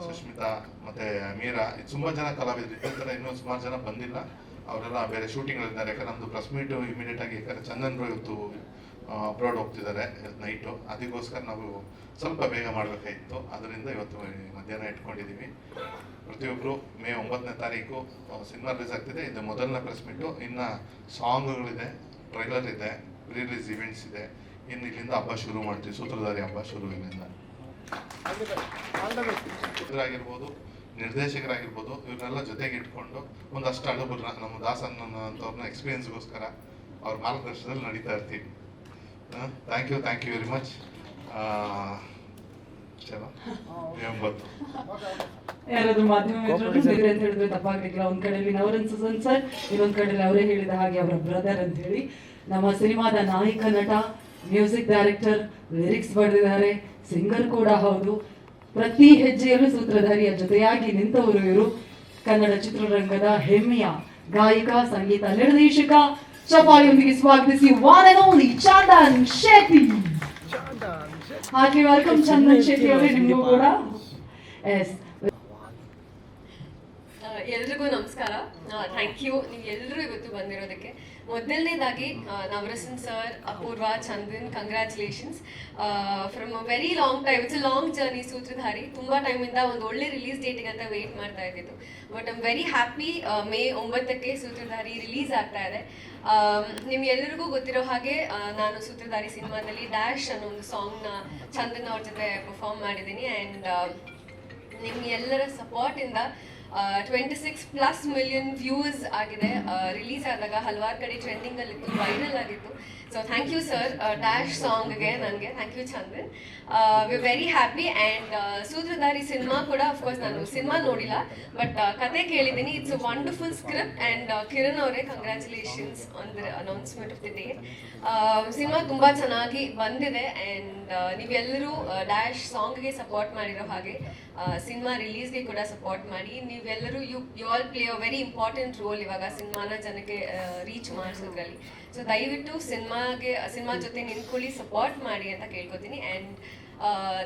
ಸುಷ್ಮಿತಾ ಮತ್ತೆ ಮೀರಾ. ತುಂಬ ಜನ ಕಲಾವಿದರು. ಇದೇ ಥರ ಇನ್ನೂ ಸುಮಾರು ಜನ ಬಂದಿಲ್ಲ. ಅವರೆಲ್ಲ ಬೇರೆ ಶೂಟಿಂಗ್ಗಳಿದ್ದಾರೆ ಯಾಕಂದ್ರೆ ನಮ್ಮದು ಪ್ರೆಸ್ ಮೀಟು ಇಮಿಡಿಯೇಟ್ ಆಗಿ ಯಾಕಂದ್ರೆ ಚಂದನ್ ಇವತ್ತು ಅಬ್ರಾಡ್ ಹೋಗ್ತಿದ್ದಾರೆ ನೈಟು. ಅದಕ್ಕೋಸ್ಕರ ನಾವು ಸ್ವಲ್ಪ ಬೇಗ ಮಾಡಬೇಕಾಗಿತ್ತು ಅದರಿಂದ ಇವತ್ತು ಮಧ್ಯಾಹ್ನ ಇಟ್ಕೊಂಡಿದ್ದೀವಿ. ಪ್ರತಿಯೊಬ್ಬರು ಮೇ ಒಂಬತ್ತನೇ ತಾರೀಕು ಸಿನಿಮಾ ರಿಲೀಸ್ ಆಗ್ತಿದೆ. ಇದು ಮೊದಲನೇ ಪ್ರೆಸ್ ಮೀಟು ಇನ್ನು ಸಾಂಗ್ಗಳಿದೆ ಟ್ರೈಲರ್ ಇದೆ ರಿಲೀಸ್ ಇವೆಂಟ್ಸ್ ಇದೆ. ಇನ್ನು ಇಲ್ಲಿಂದ ಹಬ್ಬ ಶುರು ಮಾಡ್ತೀವಿ. ಸೂತ್ರಧಾರಿ ಹಬ್ಬ ಶುರು ಇಲ್ಲಿಂದ. ಆಗಿರ್ಬೋದು, ನಿರ್ದೇಶಕರಾಗಿರ್ಬೋದು, ಇವ್ರನ್ನೆಲ್ಲ ಜೊತೆಗೆ ಇಟ್ಕೊಂಡು ಒಂದಷ್ಟು ಅಳುಬುರ್ನ ನಮ್ಮ ದಾಸನ್ನ ಅಂತವ್ರನ್ನ ಎಕ್ಸ್ಪೀರಿಯನ್ಸ್ಗೋಸ್ಕರ ಅವ್ರ ಮಾರ್ಗದರ್ಶನದಲ್ಲಿ ನಡೀತಾ ಇರ್ತೀವಿ. Thank you thank you very much ಯಾರಾದ್ರೂ ಮಾಧ್ಯಮ ಮಿತ್ರರು ಅಂತ ಹೇಳಿದ್ರೆ ತಪ್ಪಾಗ್ಲಿಕ್ಕಿಲ್ಲ. ಒಂದ್ ಕಡೆಯಲ್ಲಿ ನವರನ್ ಸುಸನ್ ಸರ್ ಇನ್ನೊಂದ್ ಕಡೆಯಲ್ಲಿ ಅವರೇ ಹೇಳಿದ ಹಾಗೆ ಅವರ ಬ್ರದರ್ ಅಂತ ಹೇಳಿ. ನಮ್ಮ ಸಿನಿಮಾದ ನಾಯಕ ನಟ ಮ್ಯೂಸಿಕ್ ಡೈರೆಕ್ಟರ್ ಲಿರಿಕ್ಸ್ ಬರೆದಿದ್ದಾರೆ. ಸಿಂಗರ್ ಕೂಡ ಹೌದು. ಪ್ರತಿ ಹೆಜ್ಜೆಯಲ್ಲೂ ಸೂತ್ರಧಾರಿಯ ಜೊತೆಯಾಗಿ ನಿಂತವರು ಇವರು. ಕನ್ನಡ ಚಿತ್ರರಂಗದ ಹೆಮ್ಮೆಯ ಗಾಯಕ ಸಂಗೀತ ನಿರ್ದೇಶಕ ಚಪಾಳಿಯೊಂದಿಗೆ ಸ್ವಾಗತಿಸಿ one and only Chandan Shetty ಹಾಗೆ ವೆಲ್ಕಮ್ ಚಂದನ್ ಶೆಟ್ಟಿ ಅವರೇ ನಿಮಗೂ ಕೂಡ ಎಸ್ ಆ, ಎಲ್ರಿಗೂ ನಮಸ್ಕಾರ. ಥ್ಯಾಂಕ್ ಯು ನೀವು ಎಲ್ಲರೂ ಇವತ್ತು ಬಂದಿರೋದಕ್ಕೆ. ಮೊದಲನೇದಾಗಿ Navarasan sir, Apoorva, Chandan congratulations from a very long time it's long journey Sutradhari. ತುಂಬ ಟೈಮಿಂದ ಒಂದು ಒಳ್ಳೆ ರಿಲೀಸ್ ಡೇಟಿಗೆ ಅಂತ ವೆಯ್ಟ್ ಮಾಡ್ತಾ ಇದ್ದಿದ್ದು. But I'm very happy May ಒಂಬತ್ತಕ್ಕೆ ಸೂತ್ರಧಾರಿ ರಿಲೀಸ್ ಆಗ್ತಾ ಇದೆ. ನಿಮ್ಗೆಲ್ಲರಿಗೂ ಗೊತ್ತಿರೋ ಹಾಗೆ ನಾನು ಸೂತ್ರಧಾರಿ ಸಿನಿಮಾದಲ್ಲಿ ಡ್ಯಾಶ್ ಅನ್ನೋ ಒಂದು ಸಾಂಗ್ನ ಚಂದನ್ ಅವ್ರ ಜೊತೆ ಪರ್ಫಾರ್ಮ್ ಮಾಡಿದ್ದೀನಿ. ಆ್ಯಂಡ್ ನಿಮ್ಮ ಎಲ್ಲರ ಸಪೋರ್ಟಿಂದ twenty six plus million views ಆಗಿದೆ. ರಿಲೀಸ್ ಆದಾಗ ಹಲವಾರು ಕಡೆ ಟ್ರೆಂಡಿಂಗಲ್ಲಿತ್ತು ವೈರಲ್ ಆಗಿತ್ತು. So thank you sir dash ಸಾಂಗ್ಗೆ ನನಗೆ thank you Chandan we very happy and Sutradhari cinema ಕೂಡ ಅಫ್ಕೋರ್ಸ್ ನಾನು ಸಿನಿಮಾ ನೋಡಿಲ್ಲ. ಬಟ್ ಕತೆ ಕೇಳಿದ್ದೀನಿ. It's a wonderful script and Kiran ಅವರೇ congratulations on the announcement of the day cinema ತುಂಬಾ ಚೆನ್ನಾಗಿ ಬಂದಿದೆ ಅಂಡ್ ನೀವೆಲ್ಲರೂ ಡ್ಯಾಶ್ ಸಾಂಗ್ಗೆ ಸಪೋರ್ಟ್ ಮಾಡಿರೋ ಹಾಗೆ ಸಿನಿಮಾ ರಿಲೀಸ್ಗೆ ಕೂಡ ಸಪೋರ್ಟ್ ಮಾಡಿ, ನೀವೆಲ್ಲರೂ you you all play a very important role ಇವಾಗ ಸಿನಿಮಾನ ಜನಕ್ಕೆ ರೀಚ್ ಮಾಡಿಸೋದ್ರಲ್ಲಿ. ಸೊ ದಯವಿಟ್ಟು ಸಿನಿಮಾಗೆ, ಸಿನಿಮಾ ಜೊತೆ ನಿಂತ್ಕೊಳ್ಳಿ ಸಪೋರ್ಟ್ ಮಾಡಿ ಅಂತ ಕೇಳ್ಕೊತೀನಿ ಆ್ಯಂಡ್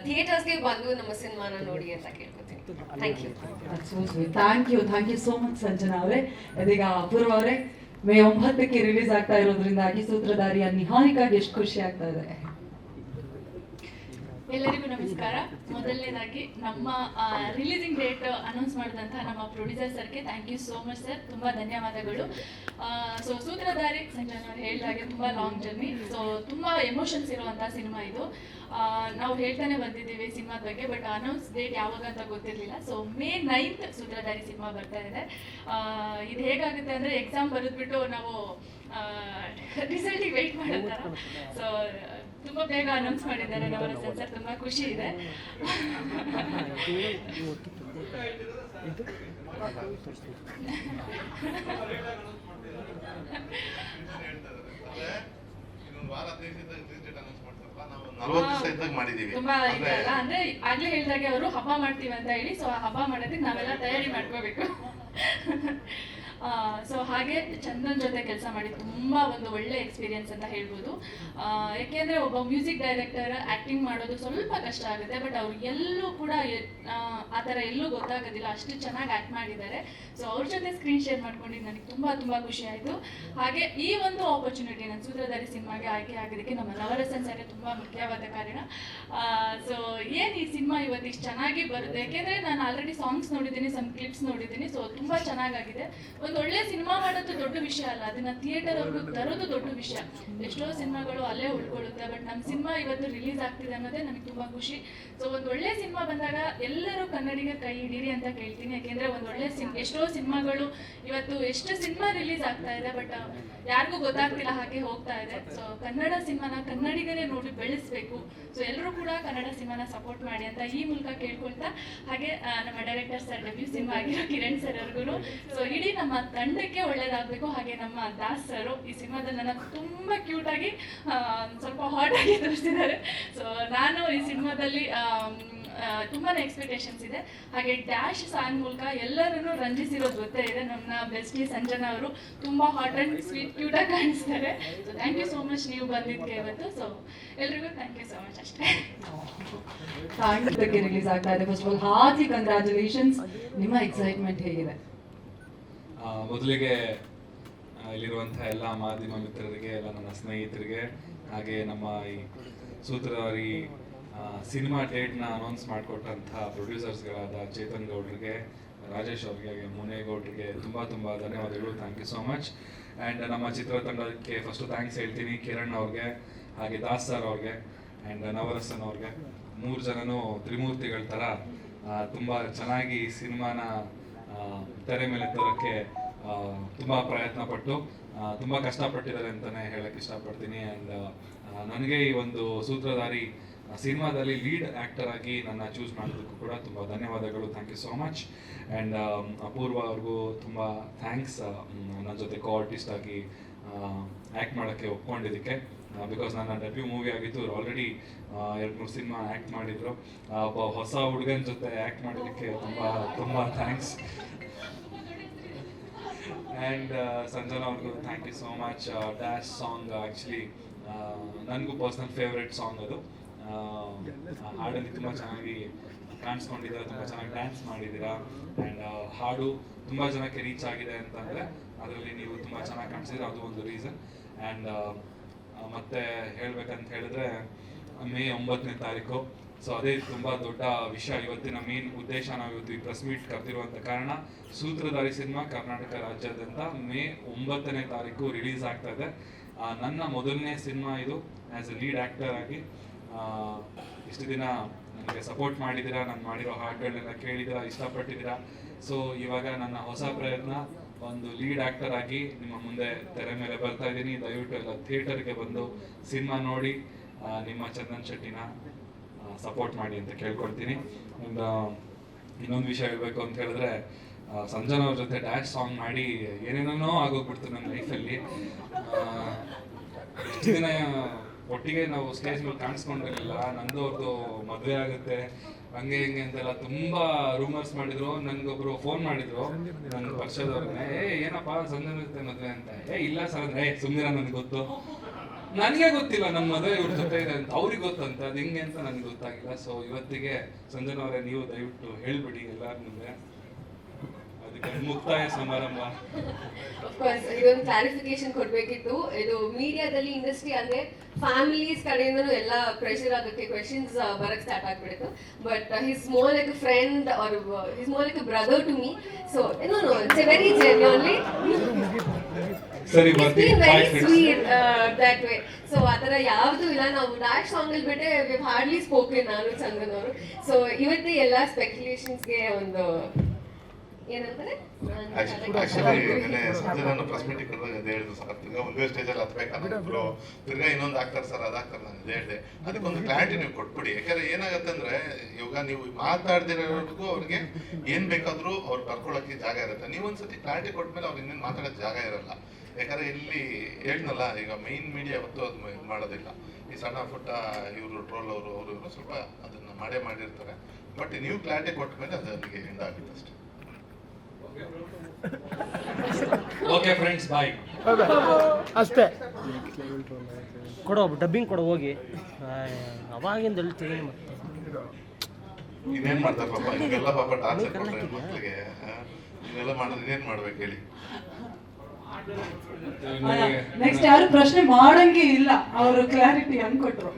ಥಿಯೇಟರ್ಸ್ಗೆ ಬಂದು ನಮ್ಮ ಸಿನಿಮಾನ ನೋಡಿ ಅಂತ ಕೇಳ್ಕೊತೀನಿ. Thank you thank you thank you so much Sanjana ಅವರೇ. ಇದೀಗ ಅಪೂರ್ವ ಅವರೇ ಮೇ ಒಂಬತ್ತಕ್ಕೆ ರಿಲೀಸ್ ಆಗ್ತಾ ಇರೋದ್ರಿಂದಾಗಿ ಸೂತ್ರಧಾರಿಯ ನಿಹಾರಿಕಾಗಿ ಎಷ್ಟು ಖುಷಿ ಆಗ್ತಾ ಇದೆ ಎಲ್ಲರಿಗೂ ನಮಸ್ಕಾರ. ಮೊದಲನೇದಾಗಿ ನಮ್ಮ ರಿಲೀಸಿಂಗ್ ಡೇಟ್ ಅನೌನ್ಸ್ ಮಾಡಿದಂತಹ ನಮ್ಮ ಪ್ರೊಡ್ಯೂಸರ್ ಸರ್ಗೆ thank you so much sir ತುಂಬ ಧನ್ಯವಾದಗಳು. ಸೊ ಸೂತ್ರಧಾರಿ ಸಂಜಯ್ ಅವ್ರು ಹೇಳಿದಾಗೆ ತುಂಬ ಲಾಂಗ್ ಜರ್ನಿ ಸೊ ತುಂಬ ಎಮೋಷನ್ಸ್ ಇರುವಂತಹ ಸಿನಿಮಾ ಇದು. ನಾವು ಹೇಳ್ತಾನೆ ಬಂದಿದ್ದೀವಿ ಸಿನಿಮಾದ ಬಗ್ಗೆ ಬಟ್ ಅನೌನ್ಸ್ ಡೇಟ್ ಯಾವಾಗ ಅಂತ ಗೊತ್ತಿರಲಿಲ್ಲ. So May ninth Sutradhari cinema ಬರ್ತಾ ಇದೆ. ಇದು ಹೇಗಾಗುತ್ತೆ ಅಂದರೆ ಎಕ್ಸಾಮ್ ಬರೆದ್ಬಿಟ್ಟು ನಾವು ರಿಸಲ್ಟಿಗೆ ವೆಯ್ಟ್ ಮಾಡೋ ಸೊ ತುಂಬಾ ಬೇಗ ಅನೌನ್ಸ್ ಮಾಡಿದ್ದಾರೆ ನವರಸನ್ ಸರ್ ತುಂಬಾ ಖುಷಿ ಇದೆ. ತುಂಬಾ ಅಂದ್ರೆ ಇದೆಲ್ಲ ಅಂದ್ರೆ ಆಗ್ಲೇ ಹೇಳ್ದಾಗೆ ಅವರು ಹಬ್ಬ ಮಾಡ್ತೀವಿ ಅಂತ ಹೇಳಿ ಸೊ ಆ ಹಬ್ಬ ಮಾಡೋದಕ್ಕೆ ನಾವೆಲ್ಲ ತಯಾರಿ ಮಾಡ್ಕೋಬೇಕು. ಸೊ ಹಾಗೆ ಚಂದನ್ ಜೊತೆ ಕೆಲಸ ಮಾಡಿ ತುಂಬಾ ಒಂದು ಒಳ್ಳೆ ಎಕ್ಸ್ಪೀರಿಯನ್ಸ್ ಅಂತ ಹೇಳ್ಬೋದು. ಯಾಕೆಂದರೆ ಒಬ್ಬ ಮ್ಯೂಸಿಕ್ ಡೈರೆಕ್ಟರ್ ಆ್ಯಕ್ಟಿಂಗ್ ಮಾಡೋದು ಸ್ವಲ್ಪ ಕಷ್ಟ ಆಗುತ್ತೆ ಬಟ್ ಅವ್ರು ಎಲ್ಲೂ ಕೂಡ ಆ, ಥರ ಎಲ್ಲೂ ಗೊತ್ತಾಗೋದಿಲ್ಲ ಅಷ್ಟು ಚೆನ್ನಾಗಿ ಆ್ಯಕ್ಟ್ ಮಾಡಿದ್ದಾರೆ. ಸೊ ಅವ್ರ ಜೊತೆ ಸ್ಕ್ರೀನ್ ಶೇರ್ ಮಾಡ್ಕೊಂಡಿದ್ದು ನನಗೆ ತುಂಬ ತುಂಬ ಖುಷಿ ಆಯಿತು. ಹಾಗೆ ಈ ಒಂದು ಆಪರ್ಚುನಿಟಿ ನನ್ನ ಸೂತ್ರಧಾರಿ ಸಿನಿಮಾಗೆ ಆಯ್ಕೆ ಆಗೋದಕ್ಕೆ ನಮ್ಮ ನವರಸನ್ ಸರ್ ತುಂಬ ಮುಖ್ಯವಾದ ಕಾರಣ. ಸೊ ಏನು ಈ ಸಿನಿಮಾ ಇವತ್ತಿಷ್ಟು ಚೆನ್ನಾಗಿ ಬರುತ್ತೆ? ಯಾಕೆಂದರೆ ನಾನು ಆಲ್ರೆಡಿ ಸಾಂಗ್ಸ್ ನೋಡಿದ್ದೀನಿ ಸಮ್ ಕ್ಲಿಪ್ಸ್ ನೋಡಿದ್ದೀನಿ ಸೊ ತುಂಬ ಚೆನ್ನಾಗಾಗಿದೆ. ಒಳ್ಳೆ ಸಿನಿಮಾ ಮಾಡೋದು ದೊಡ್ಡ ವಿಷಯ ಅಲ್ಲ. ಅದನ್ನ ಥಿಯೇಟರ್ ಅವ್ರಿಗೆ ತರೋದು ದೊಡ್ಡ ವಿಷಯ. ಎಷ್ಟೋ ಸಿನಿಮಾಗಳು ಅಲ್ಲೇ ಉಳ್ಕೊಳ್ಳುತ್ತೆ ಬಟ್ ನಮ್ಮ ಸಿನಿಮಾ ಇವತ್ತು ರಿಲೀಸ್ ಆಗ್ತಿದೆ ಅನ್ನೋದೇ ನನಗೆ ತುಂಬಾ ಖುಷಿ. ಸೊ ಒಂದು ಒಳ್ಳೆ ಸಿನಿಮಾ ಬಂದಾಗ ಎಲ್ಲರೂ ಕನ್ನಡಿಗ ಕೈ ಹಿಡೀರಿ ಅಂತ ಕೇಳ್ತೀನಿ. ಯಾಕೆಂದ್ರೆ ಒಂದು ಒಳ್ಳೆ ಸಿನ್, ಎಷ್ಟೋ ಸಿನಿಮಾಗಳು ಇವತ್ತು ಎಷ್ಟು ಸಿನಿಮಾ ರಿಲೀಸ್ ಆಗ್ತಾ ಇದೆ ಬಟ್ ಯಾರಿಗೂ ಗೊತ್ತಾಗ್ತಿಲ್ಲ ಹಾಗೆ ಹೋಗ್ತಾ ಇದೆ. ಸೊ ಕನ್ನಡ ಸಿನಿಮಾನ ಕನ್ನಡಿಗರೇ ನೋಡಿ ಬೆಳೆಸ್ಬೇಕು. ಸೊ ಎಲ್ಲರೂ ಕೂಡ ಕನ್ನಡ ಸಿನಿಮಾನ ಸಪೋರ್ಟ್ ಮಾಡಿ ಅಂತ ಈ ಮೂಲಕ ಕೇಳ್ಕೊಳ್ತಾ, ಹಾಗೆ ನಮ್ಮ ಡೈರೆಕ್ಟರ್ ಸರ್ ಡೆಬ್ಯೂ ಸಿನಿಮಾ ಆಗಿರೋ ಕಿರಣ್ ಸರ್ ಅವ್ರಿಗೂ ಸೊ ಇಡೀ ನಮ್ಮ ತಂಡಕ್ಕೆ ಒಳ್ಳೇದಾಗಬೇಕು. ಹಾಗೆ ನಮ್ಮ ದಾಸ್ ಈ ಸಿನಿಮಾದಲ್ಲಿ ನನ್ನ ತುಂಬಾ ಕ್ಯೂಟಾಗಿ ಸ್ವಲ್ಪ ಹಾಟ್ ಆಗಿ ತೋರಿಸಿದ್ದಾರೆ. ಸೊ ನಾನು ಈ ಸಿನಿಮಾದಲ್ಲಿ ತುಂಬಾ ಎಕ್ಸ್ಪೆಕ್ಟೇಷನ್ಸ್ ಇದೆ. ಹಾಗೆ ಡ್ಯಾಶ್ ಸಾಂಗ್ ಮೂಲಕ ಎಲ್ಲರನ್ನು ರಂಜಿಸಿರೋದು ಗೊತ್ತೇ ಇದೆ. ನಮ್ಮ ಬೆಸ್ಟಿ ಸಂಜನಾ ಅವರು ತುಂಬಾ ಹಾಟ್ ಅಂಡ್ ಸ್ವೀಟ್ ಕ್ಯೂಟ್ ಆಗಿ ಕಾಣಿಸ್ತಾರೆ. So thank you so much ನೀವು ಬಂದಿದ್ದಕ್ಕೆ ಇವತ್ತು. ಸೊ ಎಲ್ರಿಗೂ ಥ್ಯಾಂಕ್ ಯು ಸೋ ಮಚ್ ಅಷ್ಟೇ. ಥ್ಯಾಂಕ್ ರಿಲೀಸ್ ಆಗ್ತಾ ಇದೆ. First of all hearty congratulations ನಿಮ್ಮ ಎಕ್ಸೈಟ್ಮೆಂಟ್ ಹೇಗಿದೆ? ಮೊದಲಿಗೆ ಇಲ್ಲಿರುವಂತಹ ಎಲ್ಲ ಮಾಧ್ಯಮ ಮಿತ್ರರಿಗೆ, ಎಲ್ಲ ನನ್ನ ಸ್ನೇಹಿತರಿಗೆ, ಹಾಗೆ ನಮ್ಮ ಈ ಸೂತ್ರಧಾರಿ ಸಿನಿಮಾ ಡೇಟ್ನ ಅನೌನ್ಸ್ ಮಾಡಿಕೊಟ್ಟಂತಹ ಪ್ರೊಡ್ಯೂಸರ್ಸ್ಗಳಾದ ಚೇತನ್ ಗೌಡ್ರಿಗೆ, ರಾಜೇಶ್ ಅವ್ರಿಗೆ, ಹಾಗೆ ಮುನೇಗೌಡ್ರಿಗೆ ತುಂಬ ತುಂಬ ಧನ್ಯವಾದಗಳು. Thank you so much and ನಮ್ಮ ಚಿತ್ರತಂಡಕ್ಕೆ ಫಸ್ಟು ಥ್ಯಾಂಕ್ಸ್ ಹೇಳ್ತೀನಿ ಕಿರಣ್ ಅವ್ರಿಗೆ, ಹಾಗೆ ದಾಸ್ ಸರ್ ಅವ್ರಿಗೆ ಆ್ಯಂಡ್ ನವರಸನ್ ಅವ್ರಿಗೆ. ಮೂರು ಜನನೂ ತ್ರಿಮೂರ್ತಿಗಳ ಥರ ತುಂಬ ಚೆನ್ನಾಗಿ ಸಿನಿಮಾನ ತೆರೆ ಮೇಲೆ ತರೋಕ್ಕೆ ತುಂಬ ಪ್ರಯತ್ನ ಪಟ್ಟು ತುಂಬ ಕಷ್ಟಪಟ್ಟಿದ್ದಾರೆ ಅಂತಾನೆ ಹೇಳಕ್ಕೆ ಇಷ್ಟಪಡ್ತೀನಿ. ಆ್ಯಂಡ್ ನನಗೆ ಈ ಒಂದು ಸೂತ್ರಧಾರಿ ಸಿನಿಮಾದಲ್ಲಿ ಲೀಡ್ ಆ್ಯಕ್ಟರ್ ಆಗಿ ನನ್ನ ಚೂಸ್ ಮಾಡೋದಕ್ಕೂ ಕೂಡ ತುಂಬ ಧನ್ಯವಾದಗಳು. Thank you so much and Apoorva ಅವ್ರಿಗೂ ತುಂಬ ಥ್ಯಾಂಕ್ಸ್ ನನ್ನ ಜೊತೆ ಕೋ ಆರ್ಟಿಸ್ಟ್ ಆಗಿ ಆ್ಯಕ್ಟ್ ಮಾಡೋಕ್ಕೆ ಒಪ್ಕೊಂಡಿದ್ದಕ್ಕೆ. ಬಿಕಾಸ್ ನನ್ನ ಡೆಬ್ಯೂ ಮೂವಿ ಆಗಿತ್ತು ಆಲ್ರೆಡಿ ಎರಡು, ಮೂರು ಸಿನಿಮಾ ಆ್ಯಕ್ಟ್ ಮಾಡಿದ್ರು. ಒಬ್ಬ ಹೊಸ ಹುಡುಗನ ಜೊತೆ ಆ್ಯಕ್ಟ್ ಮಾಡಲಿಕ್ಕೆ ತುಂಬ ತುಂಬ ಥ್ಯಾಂಕ್ಸ್ ಆ್ಯಂಡ್ ಸಂಜನಾ ಅವ್ರಿಗೂ thank you so much dash song actually ನನಗೂ ಪರ್ಸ್ನಲ್ ಫೇವ್ರೆಟ್ ಸಾಂಗ್ ಅದು. ಹಾಡಲ್ಲಿ ತುಂಬ ಚೆನ್ನಾಗಿ ಕಾಣಿಸ್ಕೊಂಡಿದ್ದೀರಾ, ತುಂಬ ಚೆನ್ನಾಗಿ ಡ್ಯಾನ್ಸ್ ಮಾಡಿದ್ದೀರಾ. ಆ್ಯಂಡ್ ಹಾಡು ತುಂಬ ಜನಕ್ಕೆ ರೀಚ್ ಆಗಿದೆ ಅಂತಂದರೆ, ಅದರಲ್ಲಿ ನೀವು ತುಂಬ ಚೆನ್ನಾಗಿ ಕಾಣಿಸಿದ್ರೆ ಅದು ಒಂದು ರೀಸನ್ ಆ್ಯಂಡ್ ಮತ್ತೆ ಹೇಳ್ಬೇಕಂತ ಹೇಳಿದ್ರೆ, ಮೇ ಒಂಬತ್ತನೇ ತಾರೀಕು. ಸೊ ಅದೇ ತುಂಬ ದೊಡ್ಡ ವಿಷಯ. ಇವತ್ತಿನ ಮೇನ್ ಉದ್ದೇಶ ನಾವು ಇವತ್ತು ಈ ಪ್ರೆಸ್ ಮೀಟ್ ಕರೆದಿರುವಂಥ ಕಾರಣ, ಸೂತ್ರಧಾರಿ ಸಿನಿಮಾ ಕರ್ನಾಟಕ ರಾಜ್ಯಾದ್ಯಂತ ಮೇ ಒಂಬತ್ತನೇ ತಾರೀಕು ರಿಲೀಸ್ ಆಗ್ತಾ ಇದೆ. ನನ್ನ ಮೊದಲನೇ ಸಿನಿಮಾ ಇದು ಆ್ಯಸ್ ಎ ಲೀಡ್ ಆ್ಯಕ್ಟರ್ ಆಗಿ. ಇಷ್ಟು ದಿನ ನನಗೆ ಸಪೋರ್ಟ್ ಮಾಡಿದ್ದೀರಾ? ನಾನು ಮಾಡಿರೋ ಹಾಡುಗಳನ್ನೆಲ್ಲ ಕೇಳಿದಿರಾ ಇಷ್ಟಪಟ್ಟಿದ್ದೀರಾ? ಸೊ ಇವಾಗ ನನ್ನ ಹೊಸ ಪ್ರಯತ್ನ ಒಂದು ಲೀಡ್ ಆಕ್ಟರ್ ಆಗಿ ನಿಮ್ಮ ಮುಂದೆ ತೆರೆ ಮೇಲೆ ಬರ್ತಾ ಇದ್ದೀನಿ. ದಯವಿಟ್ಟು ಎಲ್ಲ ಥಿಯೇಟರ್ಗೆ ಬಂದು ಸಿನಿಮಾ ನೋಡಿ ನಿಮ್ಮ ಚಂದನ್ ಶೆಟ್ಟಿನ ಸಪೋರ್ಟ್ ಮಾಡಿ ಅಂತ ಕೇಳ್ಕೊಳ್ತೀನಿ. ಒಂದು ಇನ್ನೊಂದು ವಿಷಯ ಹೇಳ್ಬೇಕು ಅಂತ ಹೇಳಿದ್ರೆ ಸಂಜನಾ ಅವ್ರ ಜೊತೆ ಡ್ಯಾಶ್ ಸಾಂಗ್ ಮಾಡಿ ಏನೇನೋ ಆಗೋಗ್ಬಿಡ್ತು ನನ್ನ ಲೈಫಲ್ಲಿ ಇಷ್ಟು ದಿನ ಒಟ್ಟಿಗೆ ನಾವು ಸ್ಟೇಜ್ ಮೇಲೆ ಕಾಣಿಸ್ಕೊಂಡಿರಲಿಲ್ಲ ನಂದು ಅವ್ರದ್ದು ಮದುವೆ ಆಗುತ್ತೆ. ಹಂಗೆ ಹಿಂಗೆ ಅಂತೆಲ್ಲ ತುಂಬಾ ರೂಮರ್ಸ್ ಮಾಡಿದ್ರು. ನನ್ಗೊಬ್ರು ಫೋನ್ ಮಾಡಿದ್ರು. ನನ್ನ ಪಕ್ಷದವ್ರನ್ನೇ, ಏ, ಏನಪ್ಪ, ಸಂಜನಾ ಇರುತ್ತೆ ಮದ್ವೆ ಅಂತ? ಏ, ಇಲ್ಲ ಸರ್. ಅಂದ್ರೆ ಸುಮ್ಮನೆ ನನ್ಗೆ ಗೊತ್ತು. ನನಗೆ ಗೊತ್ತಿಲ್ಲ ನಮ್ಮ ಮದುವೆ ಇವ್ರ ಜೊತೆ ಇದೆ ಅಂತ. ಅವ್ರಿಗೆ ಗೊತ್ತಂತ. ಅದು ಹಿಂಗೆ ಅಂತ ನನಗೆ ಗೊತ್ತಾಗಿಲ್ಲ. ಸೊ ಇವತ್ತಿಗೆ ಸಂಜನಾ ಅವರೇ, ನೀವು ದಯವಿಟ್ಟು ಹೇಳ್ಬಿಡಿ ಎಲ್ಲಾರ ಮುಂದೆ. ಮುಕ್ತಾಯ ಸಮಾರಂಭ. ಇದೊಂದು ಕ್ಲಾರಿಫಿಕೇಶನ್ ಕೊಡ್ಬೇಕಿತ್ತು. ಇದು ಮೀಡಿಯಾದಲ್ಲಿ ಇಂಡಸ್ಟ್ರಿ ಅಂದ್ರೆ ಫ್ಯಾಮಿಲೀಸ್ ಕಡೆಯಿಂದನೂ ಎಲ್ಲ ಪ್ರೆಷರ್ ಆಗೋಕ್ಕೆ ಕ್ವೆಶನ್ಸ್ ಬರಕ್ ಸ್ಟಾರ್ಟ್ ಆಗ್ಬಿಡುತ್ತೆ. But his more like friend or his more like brother to me so no no it's a very genuinely ಸರಿ that way. ಸೊ ಆ ಥರ ಯಾವುದು ಇಲ್ಲ. ನಾವು ಡ್ಯಾಶ್ ಸಾಂಗ್ ಅಲ್ಲಿ ಬಿಟ್ಟರೆ ವಿ ಹಾರ್ಡ್ಲಿ ಸ್ಪೋಕನ್ ನಾನು ಚಂದನ್ ಅವರು. ಸೊ ಇವತ್ತೇ ಎಲ್ಲ ಸ್ಪೆಕ್ಯುಲೇಷನ್ಸ್ಗೆ ಒಂದು ಏನಂತಾರೆ ಆಕ್ಚುಲಿ ನೆನ್ನೆ ಸಂಜೆ ನಾನು ಪ್ರೆಸ್ ಮೀಟಿಂಗ್ ಕರೆದಾಗ ಅದೇ ಹೇಳಿದ್ರು ಸರ್ ತಿರ್ಗಾ ಒಂದೇ ಸ್ಟೇಜಲ್ಲಿ ಹತ್ಬೇಕಾದ್ರೆ ತಿರ್ಗಾ ಇನ್ನೊಂದು ಆಗ್ತಾರೆ ಸರ್ ಅದಾಗ್ತಾರೆ ನಾನು ಇದೇ ಹೇಳಿದೆ. ಅದಕ್ಕೊಂದು ಕ್ಲಾರಿಟಿ ನೀವು ಕೊಟ್ಬಿಡಿ. ಯಾಕಂದ್ರೆ ಏನಾಗುತ್ತೆ ಅಂದ್ರೆ ಇವಾಗ ನೀವು ಮಾತಾಡ್ದಿರೋರ್ಗೂ ಅವ್ರಿಗೆ ಏನ್ ಬೇಕಾದ್ರೂ ಅವ್ರು ಕರ್ಕೊಳ್ಳೋಕೆ ಜಾಗ ಇರುತ್ತೆ. ನೀವು ಒಂದ್ಸತಿ ಕ್ಲಾರಿಟಿ ಕೊಟ್ಮೇಲೆ ಅವ್ರು ಇನ್ನೇನು ಮಾತಾಡೋಕೆ ಜಾಗ ಇರಲ್ಲ. ಯಾಕಂದ್ರೆ ಇಲ್ಲಿ ಹೇಳ್ನಲ್ಲ ಈಗ ಮೈನ್ ಮೀಡಿಯಾ ಯಾವತ್ತೂ ಅದು ಇದು ಮಾಡೋದಿಲ್ಲ. ಈ ಸಣ್ಣ ಪುಟ್ಟ ಇವರು ಟ್ರೋಲ್ ಅವರು ಅವರು ಇವರು ಸ್ವಲ್ಪ ಅದನ್ನ ಮಾಡೇ ಮಾಡಿರ್ತಾರೆ. ಬಟ್ ನೀವು ಕ್ಲಾರಿಟಿ ಕೊಟ್ಟ ಮೇಲೆ ಅದು ಅಲ್ಲಿಗೆ ಎಂಡ್ ಆಗುತ್ತೆ ಅಷ್ಟೇ. ಓಕೆ ಫ್ರೆಂಡ್ಸ್ ಬಾಯ್ ಅಷ್ಟೇ. ಕೊಡೋ ಡಬ್ಬಿಂಗ್ ಕೊಡೋ ಹೋಗಿ. ಅವಾಗಿಂದ ಹೇಳ್ತೀನಿ ಮತ್ತೆ. ಇನ್ನೇನ್ ಮಾಡ್ತಾರೆ ಪಾಪ? ಇವೆಲ್ಲ ಪಾಪ ಟಾರ್ಚರ್ ಕೊಟ್ರೆ ಮಕ್ಳಿಗೆ ಆ? ಇವೆಲ್ಲ ಮಾಡಿದ್ರೆ ಇನ್ನೇನ್ ಮಾಡ್ಬೇಕು ಹೇಳಿ? ನೆಕ್ಸ್ಟ್ ಯಾರು ಪ್ರಶ್ನೆ ಮಾಡಂಗೆ ಇಲ್ಲ. ಅವರು ಕ್ಲಾರಿಟಿ ಹಂಗ್ ಕೊಟ್ರು.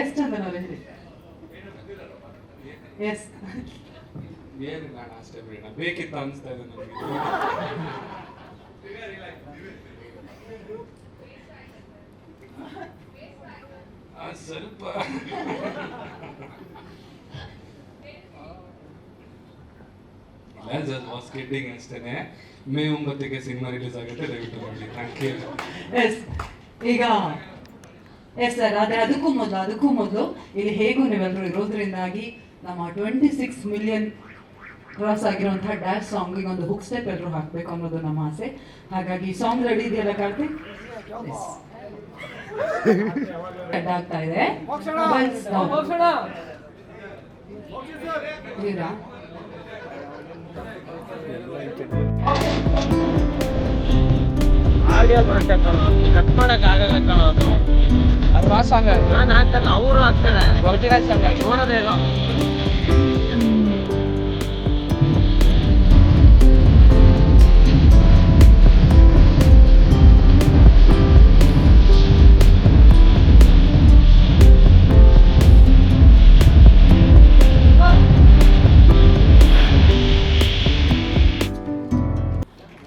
ಎಸ್ ಅಂತ ಅವ್ರು ಹೇಳಿ. ಎಸ್ ಅಷ್ಟೇ ಬಿಡಿ ಅಣ್ಣ ಬೇಕಿತ್ತು ಅನಿಸ್ತಾ ಇದೆ ನನಗೆ. ಸ್ವಲ್ಪ. ಜಸ್ಟ್ ವಾಸ್ ಕಿಡ್ಡಿಂಗ್ ಅಷ್ಟೇನೆ. ಮೇ ಒಂಬತ್ತಿಗೆ ಸಿನಿಮಾ ರಿಲೀಸ್ ಆಗುತ್ತೆ, ದಯವಿಟ್ಟು ನೋಡಿ ಥ್ಯಾಂಕ್ ಯು ಎಸ್, ಈಗ, ಎಸ್ ಸರ್ ಅದೇ ಅದಕ್ಕೂ ಮೊದಲು ಅದಕ್ಕೂ ಮೊದಲು, ಇಲ್ಲಿ ಹೇಗೂ ನೀವೆಲ್ಲರೂ ಇರೋದ್ರಿಂದಾಗಿ ನಮ್ಮ ಟ್ವೆಂಟಿ ಸಿಕ್ಸ್ ಮಿಲಿಯನ್ ಕ್ರಾಸ್ ಆಗಿರುವಂತಹ ಡ್ಯಾಶ್ ಸಾಂಗಿಗೆ ಒಂದು ಹುಕ್ ಸ್ಟೆಪ್ ಎಲ್ಲರೂ ಹಾಕಬೇಕು ಅನ್ನೋದು ನಮ್ಮ ಆಸೆ. ಹಾಗಾಗಿ ಸಾಂಗ್ ರೆಡಿ ಇದೆಯಲ್ಲ ಕಾರ್ತಿಕ್? ಅಡ್ಡ ಆಗ್ತಾ ಇದೆ? ಆಡಿಯೋ ಬರುತ್ತೆ ಕಟ್ ಮಾಡಕ್ ಆಗಲ್ಲ ಕಣ ಅದು. ಅದು ಸಾಂಗ್ ನಾನು ಹಾಕ್ತಾನೆ ಅವರು ಹಾಕ್ತಾರೆ. ನೋಡೋದೇ ಇಲ್ಲ.